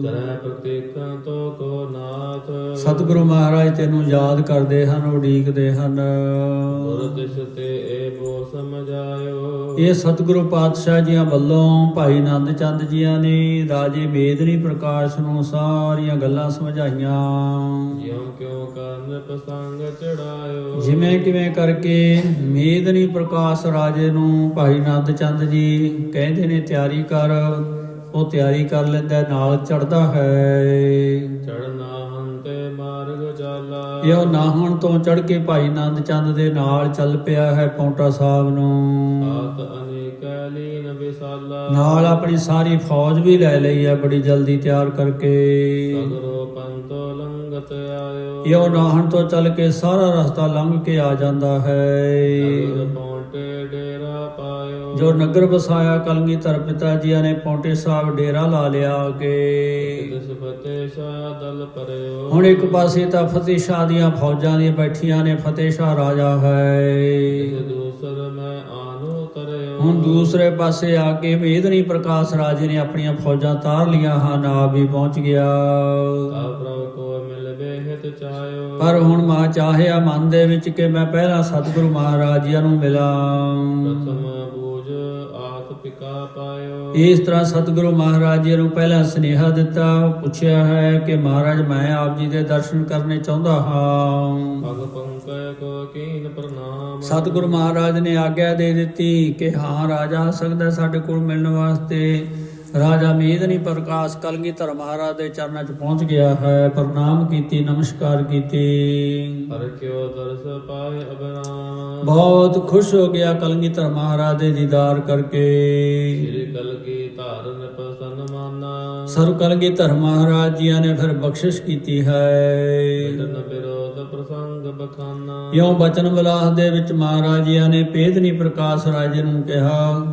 ਤਰੈ ਪ੍ਰਤੀਕਾਂ ਤੋ ਕੋ ਨਾਥ। ਸਤਿਗੁਰੂ ਮਹਾਰਾਜ ਤੈਨੂੰ ਯਾਦ ਕਰਦੇ ਹਨ ਉਡੀਕਦੇ ਹਨ। ਗੁਰ ਤਿਸ ਤੇ ਏ ਬੋ ਸਮਝਾਇਓ। ਇਹ ਸਤਿਗੁਰੂ ਪਾਤਸ਼ਾਹ ਜੀਆਂ ਵੱਲੋਂ ਭਾਈ ਆਨੰਦ ਚੰਦ ਜੀਆਂ ਨੇ ਰਾਜੇ ਮੇਦਨੀ ਪ੍ਰਕਾਸ਼ ਨੂੰ ਸਾਰੀਆਂ ਗੱਲਾਂ ਸਮਝਾਈਆਂ। ਜਿਉ ਕਿਉ ਕਰਨ ਪਸੰਗ ਚੜਾਇਓ। ਜਿਵੇਂ ਕਿਵੇਂ ਕਰਕੇ ਮੇਦਨੀ ਪ੍ਰਕਾਸ਼ ਰਾਜੇ ਨੂੰ ਭਾਈ ਆਨੰਦ ਚੰਦ ਜੀ ਕਹਿੰਦੇ ਨੇ ਤਿਆਰੀ ਕਰ ਉਹ ਤਿਆਰੀ ਕਰ ਲੈਂਦਾ ਨਾਲ ਚੜਦਾ ਹੈ। ਚੜਨਾ ਹੰਤੇ ਮਾਰਗ ਚਾਲਾ। ਇਹ ਉਹ ਨਾਹਣ ਤੋਂ ਚੜ ਕੇ ਭਾਈ ਆਨੰਦ ਚੰਦ ਦੇ ਨਾਲ ਚੱਲ ਪਿਆ ਹੈ ਪੌਂਟਾ ਸਾਹਿਬ ਨੂੰ। ਆਤ ਅਨੇਕੈ ਲੀਨ ਵਿਸਾਲਾ। ਨਾਲ ਆਪਣੀ ਸਾਰੀ ਫੌਜ ਵੀ ਲੈ ਲਈ ਹੈ ਬੜੀ ਜਲਦੀ ਤਿਆਰ ਕਰਕੇ। ਸਗਰੋ ਪੰਤੋ ਲੰਗਤ ਆਇਓ। ਇਹ ਨਾਹਣ ਤੋਂ ਚੱਲ ਕੇ ਸਾਰਾ ਰਸਤਾ ਲੰਘ ਕੇ ਆ ਜਾਂਦਾ ਹੈ। ਪਹੁੰਚੇ ਡੇਰਾ ਪਾਇਓ। ਜੋ ਨਗਰ ਵਸਾਇਆ ਕਲਗੀਧਰ ਪਿਤਾ ਜੀਆਂ ਨੇ ਪੌਂਟੇ ਸਾਹਿਬ ਡੇਰਾ ਲਾ ਲਿਆ ਕੇ। ਤਿਸ ਫਤਿਹ ਸ਼ਾਹ ਦਲ ਪਰਿਓ ਹੁਣ ਇੱਕ ਪਾਸੇ ਤਾਂ ਫਤਿਹ ਸ਼ਾਹ ਦੀਆਂ ਫੌਜਾਂ ਦੀਆਂ ਬੈਠੀਆਂ ਨੇ ਫਤਿਹ ਸ਼ਾਹ ਰਾਜਾ ਹੈ। ਤਿਸ ਦੂਸਰ ਮੈਂ ਆਨੋ ਤਰਿਓ ਹੁਣ ਦੂਸਰੇ ਪਾਸੇ ਆ ਕੇ ਵੇਦਨੀ ਪ੍ਰਕਾਸ਼ ਰਾਜੇ ਨੇ ਆਪਣੀਆਂ ਫੌਜਾਂ ਤਾਰ ਲੀਆਂ ਹਨ ਆਪ ਵੀ ਪਹੁੰਚ ਗਿਆ। ਤਾ ਪ੍ਰਭ ਕੋ ਮਿਲਵੇ ਹਿਤ ਚਾਇਓ। ਪਰ ਹੁਣ ਮਾ ਚਾਹਿਆ ਮਨ ਦੇ ਵਿੱਚ ਕਿ ਮੈਂ ਪਹਿਲਾਂ ਸਤਿਗੁਰੂ ਮਹਾਰਾਜ ਜੀ ਨੂੰ ਮਿਲਾਂ। ਪਿਕਾ ਪਾਇਓ। ਇਸ ਤਰ੍ਹਾਂ ਸਤਿਗੁਰੂ ਮਹਾਰਾਜ ਜੀ ਨੂੰ ਪਹਿਲਾਂ ਸੁਨੇਹਾ ਦਿੱਤਾ ਪੁੱਛਿਆ ਹੈ ਕਿ ਮਹਾਰਾਜ ਮੈਂ ਆਪ ਜੀ ਦੇ ਦਰਸ਼ਨ ਕਰਨੇ ਚਾਹੁੰਦਾ ਹਾਂ। ਭਗ ਪੰਕੈ ਕੋ ਕੀਨ ਪ੍ਰਣਾਮ। ਸਤਿਗੁਰੂ ਮਹਾਰਾਜ ਨੇ ਆਗਿਆ ਦੇ ਦਿੱਤੀ ਕਿ ਹਾਂ ਰਾਜਾ ਆ ਸਕਦਾ ਸਾਡੇ ਕੋਲ ਮਿਲਣ ਵਾਸਤੇ। ਰਾਜਾ ਮੇਦਨੀ ਪ੍ਰਕਾਸ਼ ਕਲਗੀਧਰ ਮਹਾਰਾਜ ਦੇ ਚਰਨਾਂ 'ਚ ਪਹੁੰਚ ਗਿਆ ਹੈ ਪ੍ਰਣਾਮ ਕੀਤੀ ਨਮਸਕਾਰ ਕੀਤੀ। ਹਰ ਕਿਉ ਦਰਸ ਪਾਏ ਅਬਰਾਮ ਬਹੁਤ ਖੁਸ਼ ਹੋ ਗਿਆ ਕਲਗੀਧਰ ਮਹਾਰਾਜ ਦੇ ਦੀਦਾਰ ਕਰਕੇ। ਸ੍ਰੀ ਕਲਗੀ ਧਾਰਨ ਪ੍ਰਸੰਨ ਮਾਨਾ। ਸਰ ਕਲਗੀਧਰ ਮਹਾਰਾਜ ਜੀਆਂ ਨੇ ਫਿਰ ਬਖਸ਼ਿਸ਼ ਕੀਤੀ ਹੈ। ਵਿਦਨ ਵਿਰੋਧ ਪ੍ਰਸੰਗ ਬਖਾਨਾ। ਇਉਂ ਬਚਨ ਵਿਲਾਸ ਦੇ ਵਿੱਚ ਮਹਾਰਾਜ ਨੇ ਪੇਦਨੀ ਪ੍ਰਕਾਸ਼ ਰਾਜੇ ਨੂੰ ਕਿਹਾ।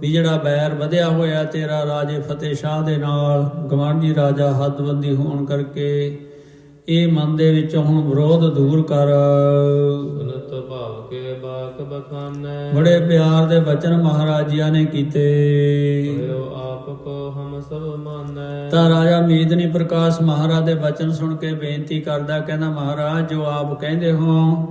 ਵੀ ਜਿਹੜਾ ਬੈਰ ਵਧਿਆ ਹੋਇਆ ਤੇਰਾ ਰਾਜੇ ਫਤਿਹ ਸ਼ਾਹ ਦੇ ਨਾਲ ਗਵਾਂਢੀ ਰਾਜਾ ਹੱਦਬੰਦੀ ਹੋਣ ਕਰਕੇ ਇਹ ਮਨ ਦੇ ਵਿੱਚ ਹੁਣ ਵਿਰੋਧ ਦੂਰ ਕਰ। ਸੁਨਤ ਭਾਵ ਕੇ ਬਾਕ ਬਖਾਨੈ। ਬੜੇ ਪਿਆਰ ਦੇ ਬਚਨ ਮਹਾਰਾਜ ਜੀਆਂ ਨੇ ਕੀਤੇ। ਹੋਇਓ ਆਪ ਕੋ ਹਮ ਸਭ ਮਾਨੈ। ਤਾਂ ਰਾਜਾ ਮੀਦਨੀ ਪ੍ਰਕਾਸ਼ ਮਹਾਰਾਜ ਦੇ ਬਚਨ ਸੁਣ ਕੇ ਬੇਨਤੀ ਕਰਦਾ ਕਹਿੰਦਾ ਮਹਾਰਾਜ ਜੋ ਆਪ ਕਹਿੰਦੇ ਹੋ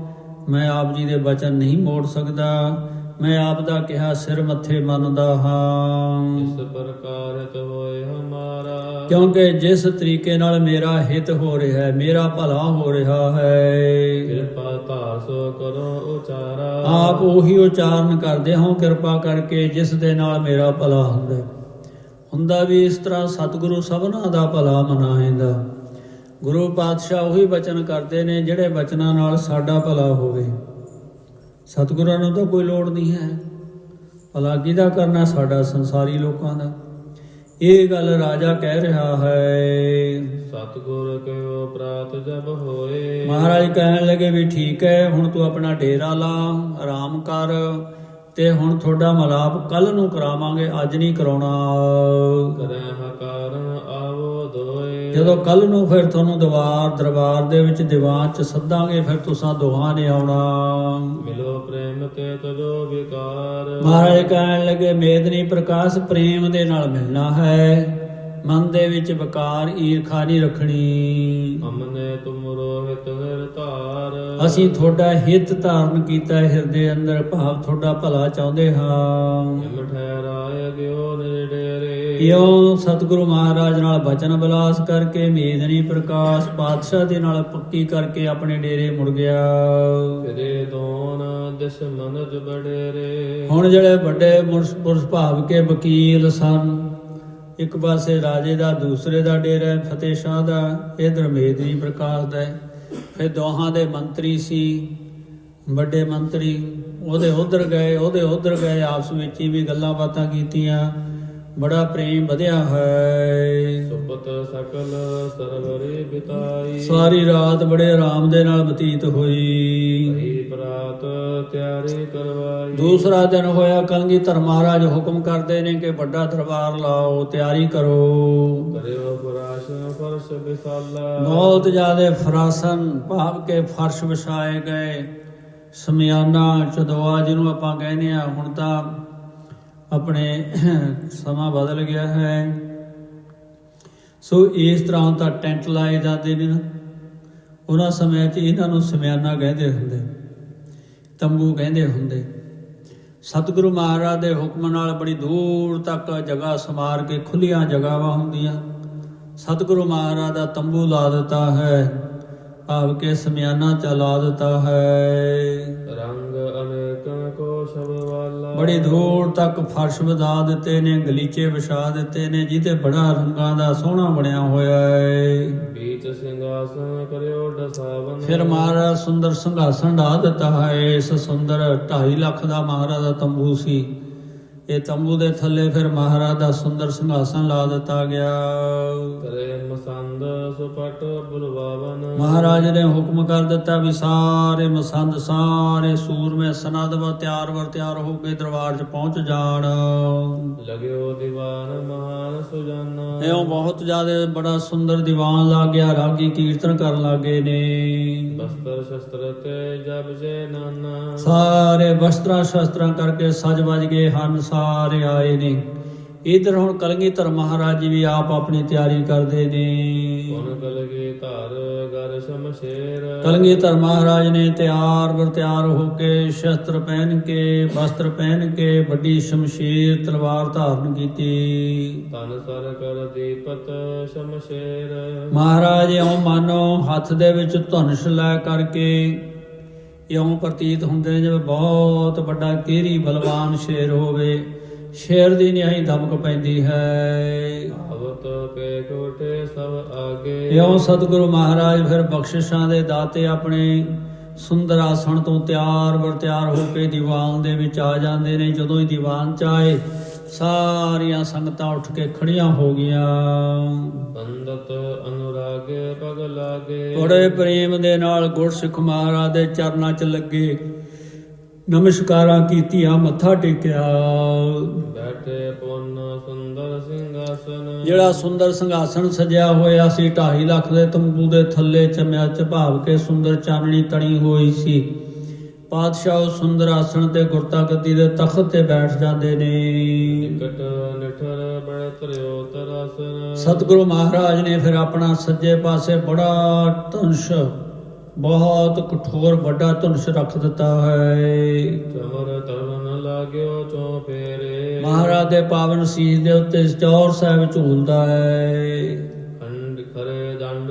ਮੈਂ ਆਪ ਜੀ ਦੇ ਬਚਨ ਨਹੀਂ ਮੋੜ ਸਕਦਾ। ਮੈਂ ਆਪ ਦਾ ਕਿਹਾ ਸਿਰ ਮੱਥੇ ਮੰਨਦਾ ਹਾਂ। ਇਸ ਪ੍ਰਕਾਰ ਹੋਏ ਹਮਾਰਾ। ਕਿਉਂਕਿ ਜਿਸ ਤਰੀਕੇ ਨਾਲ ਮੇਰਾ ਹਿਤ ਹੋ ਰਿਹਾ ਹੈ ਮੇਰਾ ਭਲਾ ਹੋ ਰਿਹਾ ਹੈ। ਕਿਰਪਾ ਧਾਸੋ ਕਰੋ ਉਚਾਰਾ। ਆਪ ਉਹੀ ਉਚਾਰਨ ਕਰਦੇ ਹੋ ਕਿਰਪਾ ਕਰਕੇ ਜਿਸ ਦੇ ਨਾਲ ਮੇਰਾ ਭਲਾ ਹੁੰਦਾ ਹੈ। ਹੁੰਦਾ ਵੀ ਇਸ ਤਰ੍ਹਾਂ ਸਤਿਗੁਰੂ ਸਭਨਾ ਦਾ ਭਲਾ ਮਨਾਏਂਦਾ। ਗੁਰੂ ਪਾਤਸ਼ਾਹ ਉਹੀ ਬਚਨ ਕਰਦੇ ਨੇ ਜਿਹੜੇ ਬਚਨਾਂ ਨਾਲ ਸਾਡਾ ਭਲਾ ਹੋਵੇ। ਸਤਿਗੁਰਾਂ ਨੂੰ ਤਾਂ ਕੋਈ ਲੋੜ ਨਹੀਂ ਹੈ। ਭਲਾ ਕਿਹਦਾ ਕਰਨਾ ਸਾਡਾ ਸੰਸਾਰੀ ਲੋਕਾਂ ਦਾ। ਇਹ ਗੱਲ ਰਾਜਾ ਕਹਿ ਰਿਹਾ ਹੈ। ਸਤਿਗੁਰ ਕਿਉ ਪ੍ਰਾਤ ਜਬ ਹੋਏ? ਮਹਾਰਾਜ ਕਹਿਣ ਲੱਗੇ ਵੀ ਠੀਕ ਹੈ ਹੁਣ ਤੂੰ ਆਪਣਾ ਡੇਰਾ ਲਾ ਆਰਾਮ ਕਰ ਤੇ ਹੁਣ ਤੁਹਾਡਾ ਮਲਾਪ ਕੱਲ ਨੂੰ ਕਰਾਵਾਂਗੇ ਅੱਜ ਨਹੀਂ ਕਰਾਉਣਾ। ਕਰੈ ਹਕਾਰਨ ਜਦੋਂ ਕੱਲ ਨੂੰ ਫਿਰ ਤੁਹਾਨੂੰ ਦਰਬਾਰ ਦਰਬਾਰ ਦੇ ਵਿੱਚ ਦੀਵਾਨ ਚ ਸੱਦਾਂਗੇ ਫਿਰ ਤੁਸੀਂ ਦੋਹਾਂ ਨੇ ਆਉਣਾ। ਮਿਲੋ ਪ੍ਰੇਮ ਤੇ ਤਜੋ ਵਿਕਾਰ। ਮਹਾਰਾਜ ਕਹਿਣ ਲੱਗੇ ਮੇਦਨੀ ਪ੍ਰਕਾਸ਼ ਪ੍ਰੇਮ ਦੇ ਨਾਲ ਮਿਲਣਾ ਹੈ। ਮਨ ਦੇ ਵਿੱਚ ਵਿਕਾਰ ਈਰਖਾ ਨਹੀਂ ਰੱਖਣੀ। ਅਮਨੇ ਤੁਮਰੋ ਹਿਤ ਨਿਰਧਾਰ ਅਸੀਂ ਤੁਹਾਡਾ ਹਿੱਤ ਧਾਰਨ ਕੀਤਾ ਹਿਰਦੇ ਅੰਦਰ ਭਾਵ ਤੁਹਾਡਾ ਭਲਾ ਚਾਹੁੰਦੇ ਹਾਂ। ਜਿਮ ਠਹਿਰਾਇ ਗਿਓ ਨਿਰਡੇਰੇ ਇਉਂ ਸਤਿਗੁਰੂ ਮਹਾਰਾਜ ਨਾਲ ਬਚਨ ਬਿਲਾਸ ਕਰਕੇ ਮੇਦਨੀ ਪ੍ਰਕਾਸ਼ ਪਾਤਸ਼ਾਹ ਦੇ ਨਾਲ ਪੱਕੀ ਕਰਕੇ ਆਪਣੇ ਡੇਰੇ ਮੁੜ ਗਿਆ। ਫਿਰੇ ਦੋਨ ਦਿਸ ਮਨਜ ਬਡੇਰੇ ਹੁਣ ਜਿਹੜੇ ਵੱਡੇ ਪੁਰਸ਼ ਭਾਵ ਕੇ ਵਕੀਲ ਸਨ ਇੱਕ ਪਾਸੇ ਰਾਜੇ ਦਾ ਦੂਸਰੇ ਦਾ ਡੇਰਾ ਫਤਿਹ ਸ਼ਾਹ ਦਾ ਇਧਰ ਮੇਦਨੀ ਪ੍ਰਕਾਸ਼ ਦਾ। ਫਿਰ ਦੋਹਾਂ ਦੇ ਮੰਤਰੀ ਸੀ ਵੱਡੇ ਮੰਤਰੀ ਉਹਦੇ ਉਧਰ ਗਏ ਉਹਦੇ ਉਧਰ ਗਏ ਆਪਸ ਵਿੱਚ ਹੀ ਵੀ ਗੱਲਾਂ ਬਾਤਾਂ ਕੀਤੀਆਂ। ਬੜਾ ਪ੍ਰੇਮ ਵਧਿਆ ਹੈ। ਸੁਪਤ ਸਕਲ ਸਰਵਰੇ ਬਿਤਾਈ। ਸਾਰੀ ਰਾਤ ਬੜੇ ਆਰਾਮ ਦੇ ਨਾਲ ਬਤੀਤ ਹੋਈ। ਭਈ ਪ੍ਰਾਤ ਤਿਆਰੀ ਕਰਵਾਈ। ਦੂਸਰਾ ਦਿਨ ਹੋਇਆ ਕਲਗੀਧਰ ਮਹਾਰਾਜ ਹੁਕਮ ਕਰਦੇ ਨੇ ਕਿ ਵੱਡਾ ਦਰਬਾਰ ਲਾਓ ਤਿਆਰੀ ਕਰੋ। ਕਰਿਓ ਫਰਾਸ਼ ਫਰਸ਼ ਵਿਸਾਲਾ। ਬਹੁਤ ਜ਼ਿਆਦੇ ਫਰਾਸਨ ਭਾਵ ਕੇ ਫਰਸ਼ ਵਿਛਾਏ ਗਏ। ਸਮਿਆਨਾ ਚਦਵਾ ਜਿਹਨੂੰ ਆਪਾਂ ਕਹਿੰਦੇ ਆ ਹੁਣ ਤਾਂ ਆਪਣੇ ਸਮਾਂ ਬਦਲ ਗਿਆ ਹੈ। ਸੋ ਇਸ ਤਰ੍ਹਾਂ ਤਾਂ ਟੈਂਟ ਲਾਏ ਜਾਂਦੇ ਨੇ ਨਾ। ਉਹਨਾਂ ਸਮਿਆਂ 'ਚ ਇਹਨਾਂ ਨੂੰ ਸਮਿਆਨਾ ਕਹਿੰਦੇ ਹੁੰਦੇ, ਤੰਬੂ ਕਹਿੰਦੇ ਹੁੰਦੇ। ਸਤਿਗੁਰੂ ਮਹਾਰਾਜ ਦੇ ਹੁਕਮ ਨਾਲ ਬੜੀ ਦੂਰ ਤੱਕ ਜਗ੍ਹਾ ਸਮਾਰ ਕੇ ਖੁੱਲੀਆਂ ਜਗ੍ਹਾਵਾਂ ਹੁੰਦੀਆਂ। ਸਤਿਗੁਰੂ ਮਹਾਰਾਜ ਦਾ ਤੰਬੂ ਲਾ ਦਿੱਤਾ ਹੈ, ਭਾਵ ਕੇ ਸਮਿਆਨਾ ਚਲਾ ਦਿੱਤਾ ਹੈ। ਰੰਗ ਅਨੇਕਨ ਸਭ ਵਾਲਾ ਬੜੀ ਦੂਰ ਤੱਕ ਫਰਸ਼ ਵਧਾ ਦਿੱਤੇ ਨੇ ਗਲੀਚੇ ਵਿਛਾ ਦਿੱਤੇ ਨੇ ਜਿੱਤੇ ਬੜਾ ਰੰਗਾਂ ਦਾ ਸੋਹਣਾ ਬਣਿਆ ਹੋਇਆ ਹੈ ਬੀਚ ਸਿੰਘਾਸਨ ਕਰਿਓ ਡਸਾਵਨ। ਫਿਰ ਮਹਾਰਾਜ ਸੁੰਦਰ ਸਿੰਘਾਸਨ ਢਾ ਦਿੱਤਾ ਹੈ। ਇਸ ਸੁੰਦਰ 2.5 ਲੱਖ ਦਾ ਮਹਾਰਾਜ ਦਾ ਤੰਬੂ ਸੀ। ਇਹ ਤੰਬੂ ਦੇ ਥੱਲੇ ਫਿਰ ਮਹਾਰਾਜ ਦਾ ਸੁੰਦਰ ਸਿੰਘਾਸਨ ਲਾ ਦਿੱਤਾ ਗਿਆ। ਕਰੇ ਮਸੰਦ ਸੁਪਟ ਬੁਲਵਾਵਨ। ਮਹਾਰਾਜ ਨੇ ਹੁਕਮ ਕਰ ਦਿੱਤਾ ਵੀ ਸਾਰੇ ਮਸੰਦ ਸਾਰੇ ਸੂਰਮੇ ਸਨਦਵ ਤਿਆਰ ਵਰ ਤਿਆਰ ਹੋ ਕੇ ਦਰਬਾਰ 'ਚ ਪਹੁੰਚ ਜਾਣ। ਲਗਿਓ ਦੀਵਾਨ ਮਹਾਨ ਸੁਜਾਨਾ। ਇਉਂ ਬਹੁਤ ਜ਼ਿਆਦਾ ਬੜਾ ਸੁੰਦਰ ਦੀਵਾਨ ਲੱਗ ਗਿਆ ਰਾਗੀ ਕੀਰਤਨ ਕਰਨ ਲੱਗੇ ਨੇ। ਬਸਤਰ ਸ਼ਸਤਰ ਤੇ ਜਬ ਜੇ ਨਾਨਾ। ਸਾਰੇ ਵਸਤਰਾਂ ਸ਼ਸਤਰਾਂ ਕਰਕੇ ਸਜ ਵਜ ਗਏ ਹਨ ਸਾਰੇ ਆਏ ਨੇ। ਇਧਰ ਹੁਣ ਕਲਗੀਧਰ ਮਹਾਰਾਜ ਜੀ ਵੀ ਆਪ ਆਪਣੀ ਤਿਆਰੀ ਕਰਦੇ ਨੇ। ਕੋਨ ਕਲਗੀ ਧਰ ਗਰ ਸ਼ਮਸ਼ੇਰ। ਕਲਗੀਧਰ ਮਹਾਰਾਜ ਨੇ ਤਿਆਰ ਬਰ ਤਿਆਰ ਹੋ ਕੇ ਸ਼ਸਤਰ ਪਹਿਨ ਕੇ ਵਸਤਰ ਪਹਿਨ ਕੇ ਵੱਡੀ ਸ਼ਮਸ਼ੀਰ ਤਲਵਾਰ ਧਾਰਨ ਕੀਤੀ। ਤਨ ਸਰ ਕਰ ਦੀਪਤ ਸ਼ਮਸ਼ੇਰ। ਮਹਾਰਾਜ ਇਉਂ ਮਾਨੋ ਹੱਥ ਦੇ ਵਿੱਚ ਧਨੁਸ਼ ਲੈ ਕਰਕੇ ਇਉਂ ਪ੍ਰਤੀਤ ਹੁੰਦੇ ਨੇ ਜਿਵੇਂ ਬਹੁਤ ਵੱਡਾ ਕੀਰੀ ਬਲਵਾਨ ਸ਼ੇਰ ਹੋਵੇ ਸ਼ੇਰ ਦੀ ਨਿਆਹੀ ਧਮਕ ਪੈਂਦੀ ਹੈ। ਅਵਤ ਪੇ ਕੋਟੇ ਸਭ ਆਗੇ। ਇਉਂ ਸਤਿਗੁਰੂ ਮਹਾਰਾਜ ਫਿਰ ਬਖਸ਼ਿਸ਼ਾਂ ਦੇ ਦਾਤੇ ਆਪਣੇ ਸੁੰਦਰ ਆਸਣ ਤੋਂ ਤਿਆਰ ਬਰ ਤਿਆਰ ਹੋ ਕੇ ਦੀਵਾਨ ਦੇ ਵਿੱਚ ਆ ਜਾਂਦੇ ਨੇ ਜਦੋਂ ਹੀ ਦੀਵਾਨ ਚ ਆਏ ਸਾਰੀਆਂ ਸੰਗਤਾਂ ਉੱਠ ਕੇ ਖੜੀਆਂ ਹੋ ਗਈਆਂ। ਬੰਦਤ ਅਨੁਰਾਗੇ ਪਗ ਲਾਗੇ। ਬੜੇ ਪ੍ਰੇਮ ਦੇ ਨਾਲ ਗੁਰਸਿੱਖ ਮਹਾਰਾਜ ਦੇ ਚਰਨਾਂ 'ਚ ਲੱਗੇ। ਨਮਸਕਾਰਾਂ ਕੀਤੀਆਂ ਮੱਥਾ ਟੇਕਿਆ। ਬੈਠੇ ਪੁੰਨ ਸੁੰਦਰ ਸਿੰਘਾਸਨ। ਜਿਹੜਾ ਸੁੰਦਰ ਸਿੰਘਾਸਣ ਸਜਿਆ ਹੋਇਆ ਸੀ 2.5 ਲੱਖ ਦੇ ਤੰਬੂ ਦੇ ਥੱਲੇ ਚਮਿਆ ਚ ਭਾਵ ਕੇ ਸੁੰਦਰ ਚਾਨਣੀ ਤਣੀ ਹੋਈ ਸੀ। ਪਾਤਸ਼ਾਹ ਉਸ ਸੁੰਦਰ ਆਸਣ ਤੇ ਗੁਰਤਾ ਗੱਦੀ ਦੇ ਤਖਤ ਤੇ ਬੈਠ ਜਾਂਦੇ ਨੇ। ਨਿਕਟ ਨਿਠਰ ਬੜ ਤਰਿਓ ਤਰਾਸਨ ਸਤਿਗੁਰੂ ਮਹਾਰਾਜ ਨੇ ਫਿਰ ਆਪਣਾ ਸੱਜੇ ਪਾਸੇ ਬੜਾ ਧਨੁਸ਼ ਬਹੁਤ ਕਠੋਰ ਵੱਡਾ ਧਨੁਸ਼ ਰੱਖ ਦਿੱਤਾ ਹੈ। ਚਮਰ ਤਰਨ ਲਾਗਿਓ ਚੋ ਫੇਰੇ। ਮਹਾਰਾਜ ਦੇ ਪਾਵਨ ਸੀਸ ਦੇ ਉੱਤੇ ਚੌਰ ਸਾਹਿਬ ਝੂਲਦਾ ਹੈ।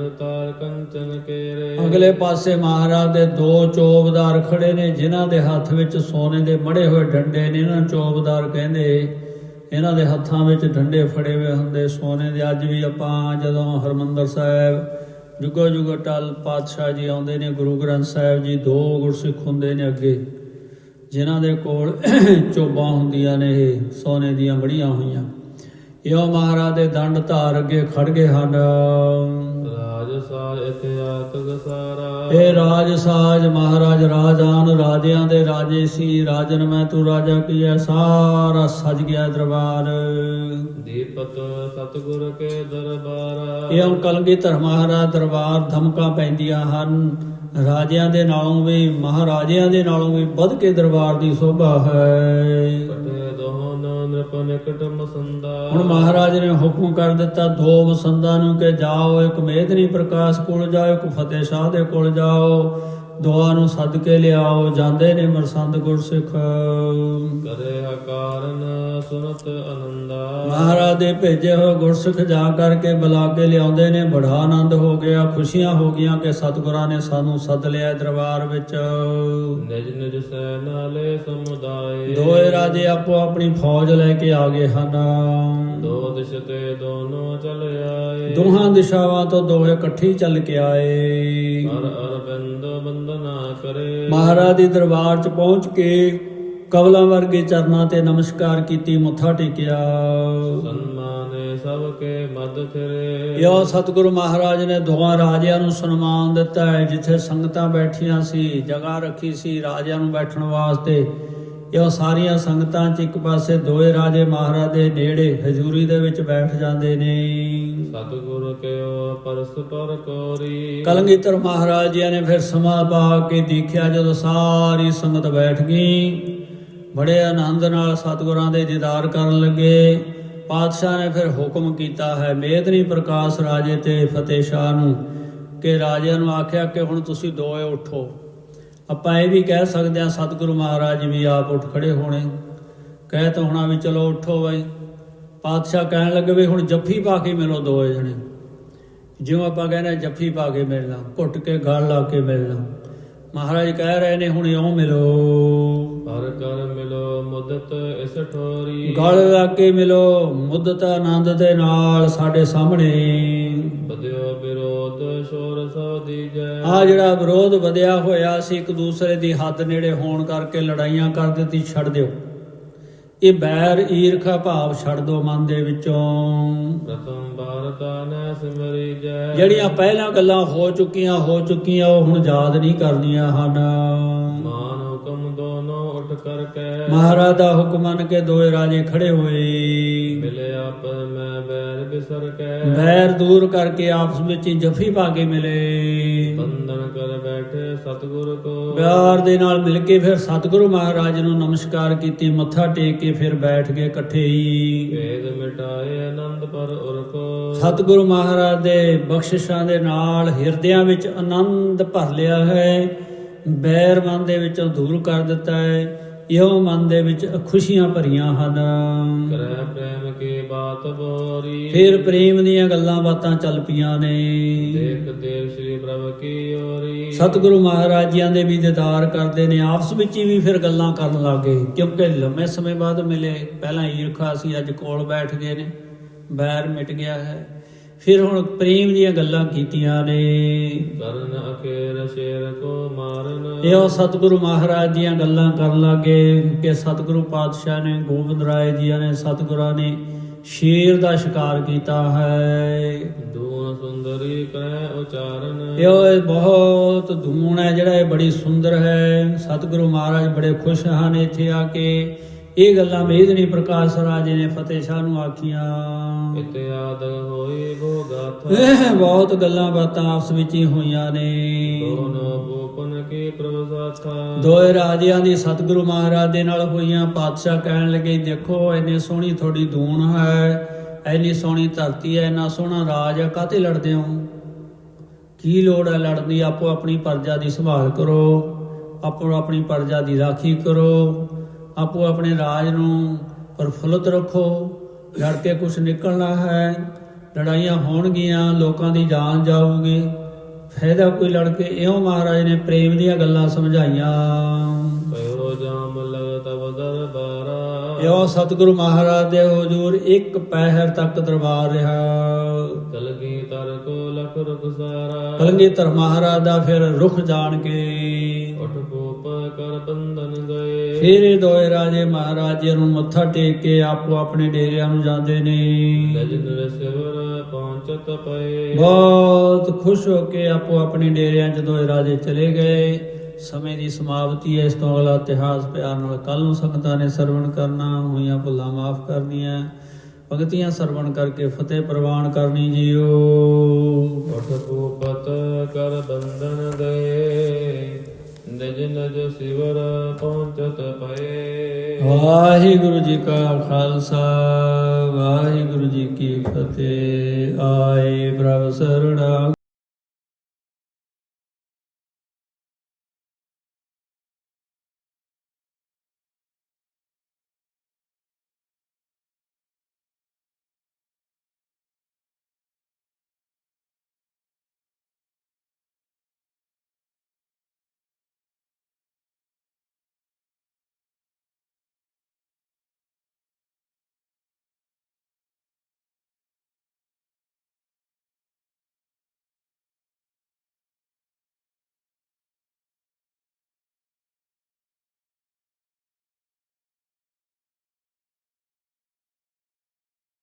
ਖਰੇ ਕੰਚਨ ਕੇਰੇ। ਅਗਲੇ ਪਾਸੇ ਮਹਾਰਾਜ ਦੇ ਦੋ ਚੋਬਦਾਰ ਖੜੇ ਨੇ, ਜਿਨ੍ਹਾਂ ਦੇ ਹੱਥ ਵਿੱਚ ਸੋਨੇ ਦੇ ਮੜੇ ਹੋਏ ਡੰਡੇ ਨੇ। ਇਹਨਾਂ ਨੂੰ ਚੋਬਦਾਰ ਕਹਿੰਦੇ, ਇਹਨਾਂ ਦੇ ਹੱਥਾਂ ਵਿੱਚ ਡੰਡੇ ਫੜੇ ਹੋਏ ਹੁੰਦੇ ਸੋਨੇ ਦੇ। ਅੱਜ ਵੀ ਆਪਾਂ ਜਦੋਂ ਹਰਮੰਦਰ ਸਾਹਿਬ ਜੁਗੋ ਜੁਗੋ ਟਲ ਪਾਤਸ਼ਾਹ ਜੀ ਆਉਂਦੇ ਨੇ, ਗੁਰੂ ਗ੍ਰੰਥ ਸਾਹਿਬ ਜੀ ਦੋ ਗੁਰਸਿੱਖ ਹੁੰਦੇ ਨੇ ਅੱਗੇ, ਜਿਨ੍ਹਾਂ ਦੇ ਕੋਲ ਚੋਬਾਂ ਹੁੰਦੀਆਂ ਨੇ ਇਹ, ਸੋਨੇ ਦੀਆਂ ਬੜੀਆਂ ਹੋਈਆਂ। ਇਹ ਮਹਾਰਾਜ ਦੇ ਦੰਡ ਧਾਰ ਅੱਗੇ ਖੜ ਗਏ ਹਨ। ਇਹ ਰਾਜ ਸਾਜ ਮਹਾਰਾਜ ਰਾਜਾਨ ਰਾਜਿਆਂ ਦੇ ਰਾਜੇ ਸੀ ਰਾਜਨ ਮੈਂ ਤੂੰ ਰਾਜਾ ਕੀਆ ਸਾਰਾ ਸਜ ਗਿਆ ਦਰਬਾਰ। ਦੀਪਤ ਸਤਗੁਰ ਕੇ ਦਰਬਾਰ। ਇਹ ਕਲਗੀਧਰ ਮਹਾਰਾਜ ਦਰਬਾਰ ਧਮਕਾਂ ਪੈਂਦੀਆਂ ਹਨ। ਰਾਜਿਆਂ ਦੇ ਨਾਲੋਂ ਵੀ ਮਹਾਰਾਜਿਆਂ ਦੇ ਨਾਲੋਂ ਵੀ ਵੱਧ ਕੇ ਦਰਬਾਰ ਦੀ ਸ਼ੋਭਾ ਹੈ। ਪਟੇ ਮਸੰਦਾ ਹੁਣ ਮਹਾਰਾਜ ਨੇ ਹੁਕਮ ਕਰ ਦਿੱਤਾ ਦੋ ਵਸੰਦਾਂ ਨੂੰ ਕਿ ਜਾਓ, ਇੱਕ ਮੇਦਨੀ ਪ੍ਰਕਾਸ਼ ਕੋਲ ਜਾਓ, ਇੱਕ ਫਤਿਹ ਸ਼ਾਹ ਦੇ ਕੋਲ ਜਾਓ। ਦੋਆਂ ਨੂੰ ਸੱਦ ਕੇ ਲਿਆਓ ਜਾਂਦੇ ਨੇ ਮਰਸੰਦ ਗੁਰਸਿੱਖ। ਕਰੇ ਕਾਰਨ ਸੁਨਤ ਆਨੰਦਾ ਮਹਾਰਾਜ ਦੇ ਭੇਜੇ ਹੋਏ ਗੁਰਸਿੱਖ ਜਾ ਕਰਕੇ ਬੁਲਾ ਕੇ ਲਿਆਉਂਦੇ ਨੇ। ਬੜਾ ਆਨੰਦ ਹੋ ਗਿਆ ਖੁਸ਼ੀਆਂ ਹੋ ਗਈਆਂ ਕਿ ਸਤਿਗੁਰਾਂ ਨੇ ਸਾਨੂੰ ਸੱਦ ਲਿਆ ਦਰਬਾਰ ਵਿੱਚ। ਨਿਜ ਨਿਜ ਸੈਨਾਲੇ ਸਮੁਦਾਏ। ਦੋਏ ਰਾਜੇ ਆਪੋ ਆਪਣੀ ਫੌਜ ਲੈ ਕੇ ਆ ਗਏ ਹਨ। ਦੋ ਦਿਸ਼ ਤੇ ਦੋਨੋਂ ਚਲ ਆਏ। ਦੋਹਾਂ ਦਿਸ਼ਾਵਾਂ ਤੋਂ ਦੋਏ ਇਕੱਠੇ ਹੀ ਚੱਲ ਕੇ ਆਏ। ਹਰ ਅਰਬਿੰਦ ਬੰਦਨਾ ਕਰੇ। ਮਹਾਰਾਜ ਦੇ ਦਰਬਾਰ 'ਚ ਪਹੁੰਚ ਕੇ ਕਵਲਾਂ ਵਰਗੇ ਚਰਨਾਂ ਤੇ ਨਮਸਕਾਰ ਕੀਤੀ ਮੱਥਾ ਟੇਕਿਆ। ਸਨਮਾਨੇ ਸਭ ਕੇ ਮਦ ਫਿਰੇ। ਯੋ ਸਤਿਗੁਰੂ ਮਹਾਰਾਜ ਨੇ ਦੋਹਾਂ ਰਾਜਿਆਂ ਨੂੰ ਸਨਮਾਨ ਦਿੱਤਾ ਹੈ ਜਿੱਥੇ ਸੰਗਤਾਂ ਬੈਠੀਆਂ ਸੀ ਜਗ੍ਹਾ ਰੱਖੀ ਸੀ ਰਾਜਿਆਂ ਨੂੰ ਬੈਠਣ ਵਾਸਤੇ। ਇਹ ਸਾਰੀਆਂ ਸੰਗਤਾਂ ਚ ਇੱਕ ਪਾਸੇ ਦੋਏ ਰਾਜੇ ਮਹਾਰਾਜ ਦੇ ਨੇੜੇ ਹਜ਼ੂਰੀ ਦੇ ਵਿੱਚ ਬੈਠ ਜਾਂਦੇ ਨੇ। ਸਤਿਗੁਰ ਕਿਓ ਪਰਸਪਰ ਕੋਰੀ। ਕਲਗੀਧਰ ਮਹਾਰਾਜ ਜੀ ਨੇ ਫਿਰ ਸਮਾਂ ਪਾ ਕੇ ਦੇਖਿਆ ਜਦੋਂ ਸਾਰੀ ਸੰਗਤ ਬੈਠ ਗਈ। ਬੜੇ ਆਨੰਦ ਨਾਲ ਸਤਿਗੁਰਾਂ ਦੇ ਦੀਦਾਰ ਕਰਨ ਲੱਗੇ। ਪਾਤਸ਼ਾਹ ਨੇ ਫਿਰ ਹੁਕਮ ਕੀਤਾ ਹੈ ਮੇਦਨੀ ਪ੍ਰਕਾਸ਼ ਰਾਜੇ ਤੇ ਫਤਿਹ ਸ਼ਾਹ ਨੂੰ ਕਿ ਰਾਜਿਆਂ ਨੂੰ ਆਖਿਆ ਕਿ ਹੁਣ ਤੁਸੀਂ ਦੋਏ ਉੱਠੋ। ਆਪਾਂ ਇਹ ਵੀ ਕਹਿ ਸਕਦੇ ਹਾਂ, ਸਤਿਗੁਰੂ ਮਹਾਰਾਜ ਵੀ ਆਪ ਉੱਠ ਖੜੇ ਹੋਣੇ। ਕਹਿ ਤਾਂ ਹੋਣਾ ਵੀ ਚਲੋ ਉੱਠੋ ਬਾਈ। ਪਾਤਸ਼ਾਹ ਕਹਿਣ ਲੱਗੇ ਵੀ ਹੁਣ ਜੱਫੀ ਪਾ ਕੇ ਮਿਲੋ ਦੋ ਜਣੇ। ਜਿਉਂ ਆਪਾਂ ਕਹਿੰਦੇ ਹਾਂ ਜੱਫੀ ਪਾ ਕੇ ਮਿਲਣਾ, ਘੁੱਟ ਕੇ ਗਲ ਲਾ ਕੇ ਮਿਲਣਾ। ਮਹਾਰਾਜ ਕਹਿ ਰਹੇ ਨੇ ਹੁਣ ਇਉਂ ਮਿਲੋ। ਹਰ ਕਰ ਮਿਲੋ ਮੁਦਤ ਇਸ ਠੋਰੀ। ਗਲ ਲਾ ਕੇ ਮਿਲੋ ਮੁੱਦਤ ਆਨੰਦ ਦੇ ਨਾਲ ਸਾਡੇ ਸਾਹਮਣੇ। ਬਦਿਓ ਵਿਰੋਧ ਸ਼ੋਰ ਸੋ ਦੀਜੈ ਆ ਜਿਹੜਾ ਵਿਰੋਧ ਵਧਿਆ ਹੋਇਆ ਸੀ ਇੱਕ ਦੂਸਰੇ ਦੀ ਹੱਦ ਨੇੜੇ ਹੋਣ ਕਰਕੇ ਲੜਾਈਆਂ ਕਰ ਦਿੱਤੀ ਛੱਡ ਦਿਓ। ਇਹ ਬੈਰ ਈਰਖਾ ਭਾਵ ਛੱਡ ਦਿਓ ਮਨ ਦੇ ਵਿੱਚੋਂ। ਪ੍ਰਥਮ ਬਾਰਤਾ ਨੈ ਸਿਮਰੀ ਜੈ। ਜਿਹੜੀਆਂ ਪਹਿਲਾਂ ਗੱਲਾਂ ਹੋ ਚੁੱਕੀਆਂ ਹੋ ਚੁੱਕੀਆਂ ਉਹ ਹੁਣ ਯਾਦ ਨਹੀਂ ਕਰਨੀਆਂ ਹਨ। ਮਾਨ ਹੁਕਮ ਦੋਨੋਂ ਉਠ ਕਰਕੇ ਮਹਾਰਾਜ ਦਾ ਹੁਕਮ ਮੰਨ ਕੇ ਦੋਏ ਰਾਜੇ ਖੜੇ ਹੋਏ। ਮਿਲੇ ਆਪ ਮੈਂ ਬੈਰ ਬਿਸਰ ਕੇ ਬੈਰ ਦੂਰ ਕਰਕੇ ਆਪਸ ਵਿੱਚ ਜਫੀ ਪਾ ਕੇ ਮਿਲੇ। ਬੰਧਨ ਕਰ ਬੈਠੇ ਸਤਿਗੁਰ ਕੋ। ਪਿਆਰ ਦੇ ਨਾਲ ਮਿਲ ਕੇ ਫਿਰ ਸਤਿਗੁਰੂ ਮਹਾਰਾਜ ਨੂੰ ਨਮਸਕਾਰ ਕੀਤੀ ਮੱਥਾ ਟੇਕ ਕੇ ਫਿਰ ਬੈਠ ਗਏ ਇਕੱਠੇ ਹੀ। ਭੇਦ ਮਿਟਾਏ ਆਨੰਦ ਪਰ ਉਰ ਕੋ। ਸਤਿਗੁਰੂ ਮਹਾਰਾਜ ਦੇ ਬਖਸ਼ਿਸ਼ਾਂ ਦੇ ਨਾਲ ਹਿਰਦਿਆਂ ਵਿੱਚ ਆਨੰਦ ਭਰ ਲਿਆ ਹੈ। ਬੈਰ ਮਨ ਦੇ ਵਿੱਚੋਂ ਦੂਰ ਕਰ ਦਿੱਤਾ ਹੈ। ਇਹੋ ਮਨ ਦੇ ਵਿੱਚ ਖੁਸ਼ੀਆਂ ਭਰੀਆਂ ਹਨ। ਕਰੈ ਪ੍ਰੇਮ ਕੀ ਬਾਤ ਬੋਰੀ। ਫਿਰ ਪ੍ਰੇਮ ਦੀਆਂ ਗੱਲਾਂ ਬਾਤਾਂ ਚੱਲ ਪਈਆਂ ਨੇ। ਦੇਖ ਦੇਵ ਸ੍ਰੀ ਪ੍ਰਭ ਕੀ ਓਰੀ। ਸਤਿਗੁਰੂ ਮਹਾਰਾਜ ਜੀਆਂ ਦੇ ਵੀ ਦੀਦਾਰ ਕਰਦੇ ਨੇ। ਆਪਸ ਵਿੱਚ ਹੀ ਵੀ ਫਿਰ ਗੱਲਾਂ ਕਰਨ ਲੱਗੇ। ਕਿਉਂਕਿ ਲੰਮੇ ਸਮੇਂ ਬਾਅਦ ਮਿਲੇ। ਪਹਿਲਾਂ ਈਰਖਾ ਸੀ ਅੱਜ ਕੋਲ ਬੈਠ ਗਏ ਨੇ। ਬੈਰ ਮਿਟ ਗਿਆ ਹੈ। ਫਿਰ ਹੁਣ ਪ੍ਰੇਮ ਦੀਆਂ ਗੱਲਾਂ ਕੀਤੀਆਂ ਨੇ। ਕਰਨ ਅਖੇਰ ਸ਼ੇਰ ਕੋ ਮਾਰਨ। ਇਹੋ ਸਤਿਗੁਰੂ ਮਹਾਰਾਜ ਦੀਆਂ ਗੱਲਾਂ ਕਰਨ ਲੱਗੇ ਕਿ ਸਤਿਗੁਰੂ ਪਾਤਸ਼ਾਹ ਨੇ ਗੋਬਿੰਦ ਰਾਏ ਜੀਆਂ ਨੇ ਸਤਿਗੁਰਾਂ ਨੇ ਸ਼ੇਰ ਦਾ ਸ਼ਿਕਾਰ ਕੀਤਾ ਹੈ। ਦੂਨ ਸੁੰਦਰੀ ਕਰੈ ਉਚਾਰਨ। ਇਹ ਬਹੁਤ ਧੂਣ ਹੈ ਜਿਹੜਾ ਇਹ ਬੜੀ ਸੁੰਦਰ ਹੈ। ਸਤਿਗੁਰੂ ਮਹਾਰਾਜ ਬੜੇ ਖੁਸ਼ ਹਨ ਇੱਥੇ ਆ ਕੇ। ਇਹ ਗੱਲਾਂ ਮੇਦਨੀ ਪ੍ਰਕਾਸ਼ ਰਾਜੇ ਨੇ ਫਤਿਹ ਸ਼ਾਹ ਨੂੰ ਆਖੀਆਂ। ਇਤਿਆਦ ਹੋਈ ਭੋ ਗਾਥਾ ਇਹ ਬਹੁਤ ਗੱਲਾਂ ਬਾਤਾਂ ਆਪਸ ਵਿੱਚ ਹੀ ਹੋਈਆਂ ਨੇ। ਦੋਨੋ ਭੂਪਨ ਕੀ ਪ੍ਰਭ ਸਾਥਾ ਦੋਏ ਰਾਜਿਆਂ ਦੀ ਸਤਿਗੁਰੂ ਮਹਾਰਾਜ ਦੇ ਨਾਲ ਹੋਈਆਂ ਪਾਤਸ਼ਾਹ ਕਹਿਣ ਲੱਗੇ ਦੇਖੋ ਇੰਨੀ ਸੋਹਣੀ ਤੁਹਾਡੀ ਦੂਣ ਹੈ ਇੰਨੀ ਸੋਹਣੀ ਧਰਤੀ ਹੈ ਇੰਨਾ ਸੋਹਣਾ ਰਾਜ ਹੈ ਕਾਤੇ ਲੜਦੇ ਹੋ? ਕੀ ਲੋੜ ਹੈ ਲੜਨ ਦੀ? ਆਪੋ ਆਪਣੀ ਪਰਜਾ ਦੀ ਸੰਭਾਲ ਕਰੋ ਆਪੋ ਆਪਣੀ ਪਰਜਾ ਦੀ ਰਾਖੀ ਕਰੋ ਆਪੋ ਆਪਣੇ ਰਾਜ ਨੂੰ ਪ੍ਰਫੁੱਲਤ ਰੱਖੋ ਲੜ ਕੇ ਕੁਝ ਨਿਕਲਣਾ ਹੈ ਲੜਾਈਆਂ ਹੋਣਗੀਆਂ ਲੋਕਾਂ ਦੀ ਜਾਨ ਜਾਊਗੀ। ਫਾਇਦਾ ਕੋਈ ਲੜ ਕੇ ਇਉਂ ਮਹਾਰਾਜ ਨੇ ਪ੍ਰੇਮ ਦੀਆਂ ਗੱਲਾਂ ਸਮਝਾਈਆਂ। ਕਯੋ ਜਾਮ ਲਗ ਤਬ ਦਰਬਾਰਾ। ਇਉਂ ਸਤਿਗੁਰੂ ਮਹਾਰਾਜ ਦੇ ਹਜ਼ੂਰ ਇੱਕ ਪਹਿਰ ਤੱਕ ਦਰਬਾਰ ਰਿਹਾ। ਕਲਗੀ ਤਰ ਕੋ ਲਖ ਰੁਖ ਸਾਰਾ। ਕਲਗੀਧਰ ਮਹਾਰਾਜ ਦਾ ਫਿਰ ਰੁਖ ਜਾਣ ਕੇ ਉਠ ਭੂਪ ਕਰ ਬੰਧਨ ਫਿਰ ਇਹ ਦੋਏ ਰਾਜੇ ਮਹਾਰਾਜੇ ਨੂੰ ਮੱਥਾ ਟੇਕ ਕੇ ਆਪੋ ਆਪਣੇ ਡੇਰਿਆਂ ਨੂੰ ਜਾਂਦੇ ਨੇ। ਲਜਨ ਸਿਵਰ ਪਹੁੰਚਤ ਪਏ ਬਹੁਤ ਖੁਸ਼ ਹੋ ਕੇ ਆਪੋ ਆਪਣੇ ਡੇਰਿਆਂ 'ਚ ਦੋਏ ਰਾਜੇ ਚਲੇ ਗਏ। ਸਮੇਂ ਦੀ ਸਮਾਪਤੀ ਹੈ ਇਸ ਤੋਂ ਅਗਲਾ ਇਤਿਹਾਸ ਪਿਆਰ ਨਾਲ ਕੱਲ ਨੂੰ ਸੰਗਤਾਂ ਨੇ ਸਰਵਣ ਕਰਨਾ ਹੋਈਆਂ ਭੁੱਲਾਂ ਮਾਫ ਕਰਨੀਆਂ। ਭਗਤੀਆਂ ਸਰਵਣ ਕਰਕੇ ਫਤਿਹ ਪ੍ਰਵਾਨ ਕਰਨੀ ਜੀਓ। ਉਠ ਭੂਪਤ ਕਰ ਬੰਧਨ ਗਏ ਨਿਜ ਨਿਜ ਸਿਵਰ ਪਹੁੰਚਤ ਪਏ ਵਾਹਿਗੁਰੂ ਜੀ ਕਾ ਖਾਲਸਾ, ਵਾਹਿਗੁਰੂ ਜੀ ਕੀ ਫਤਿਹ। ਆਏ ਪ੍ਰਭ ਸਰਣਾ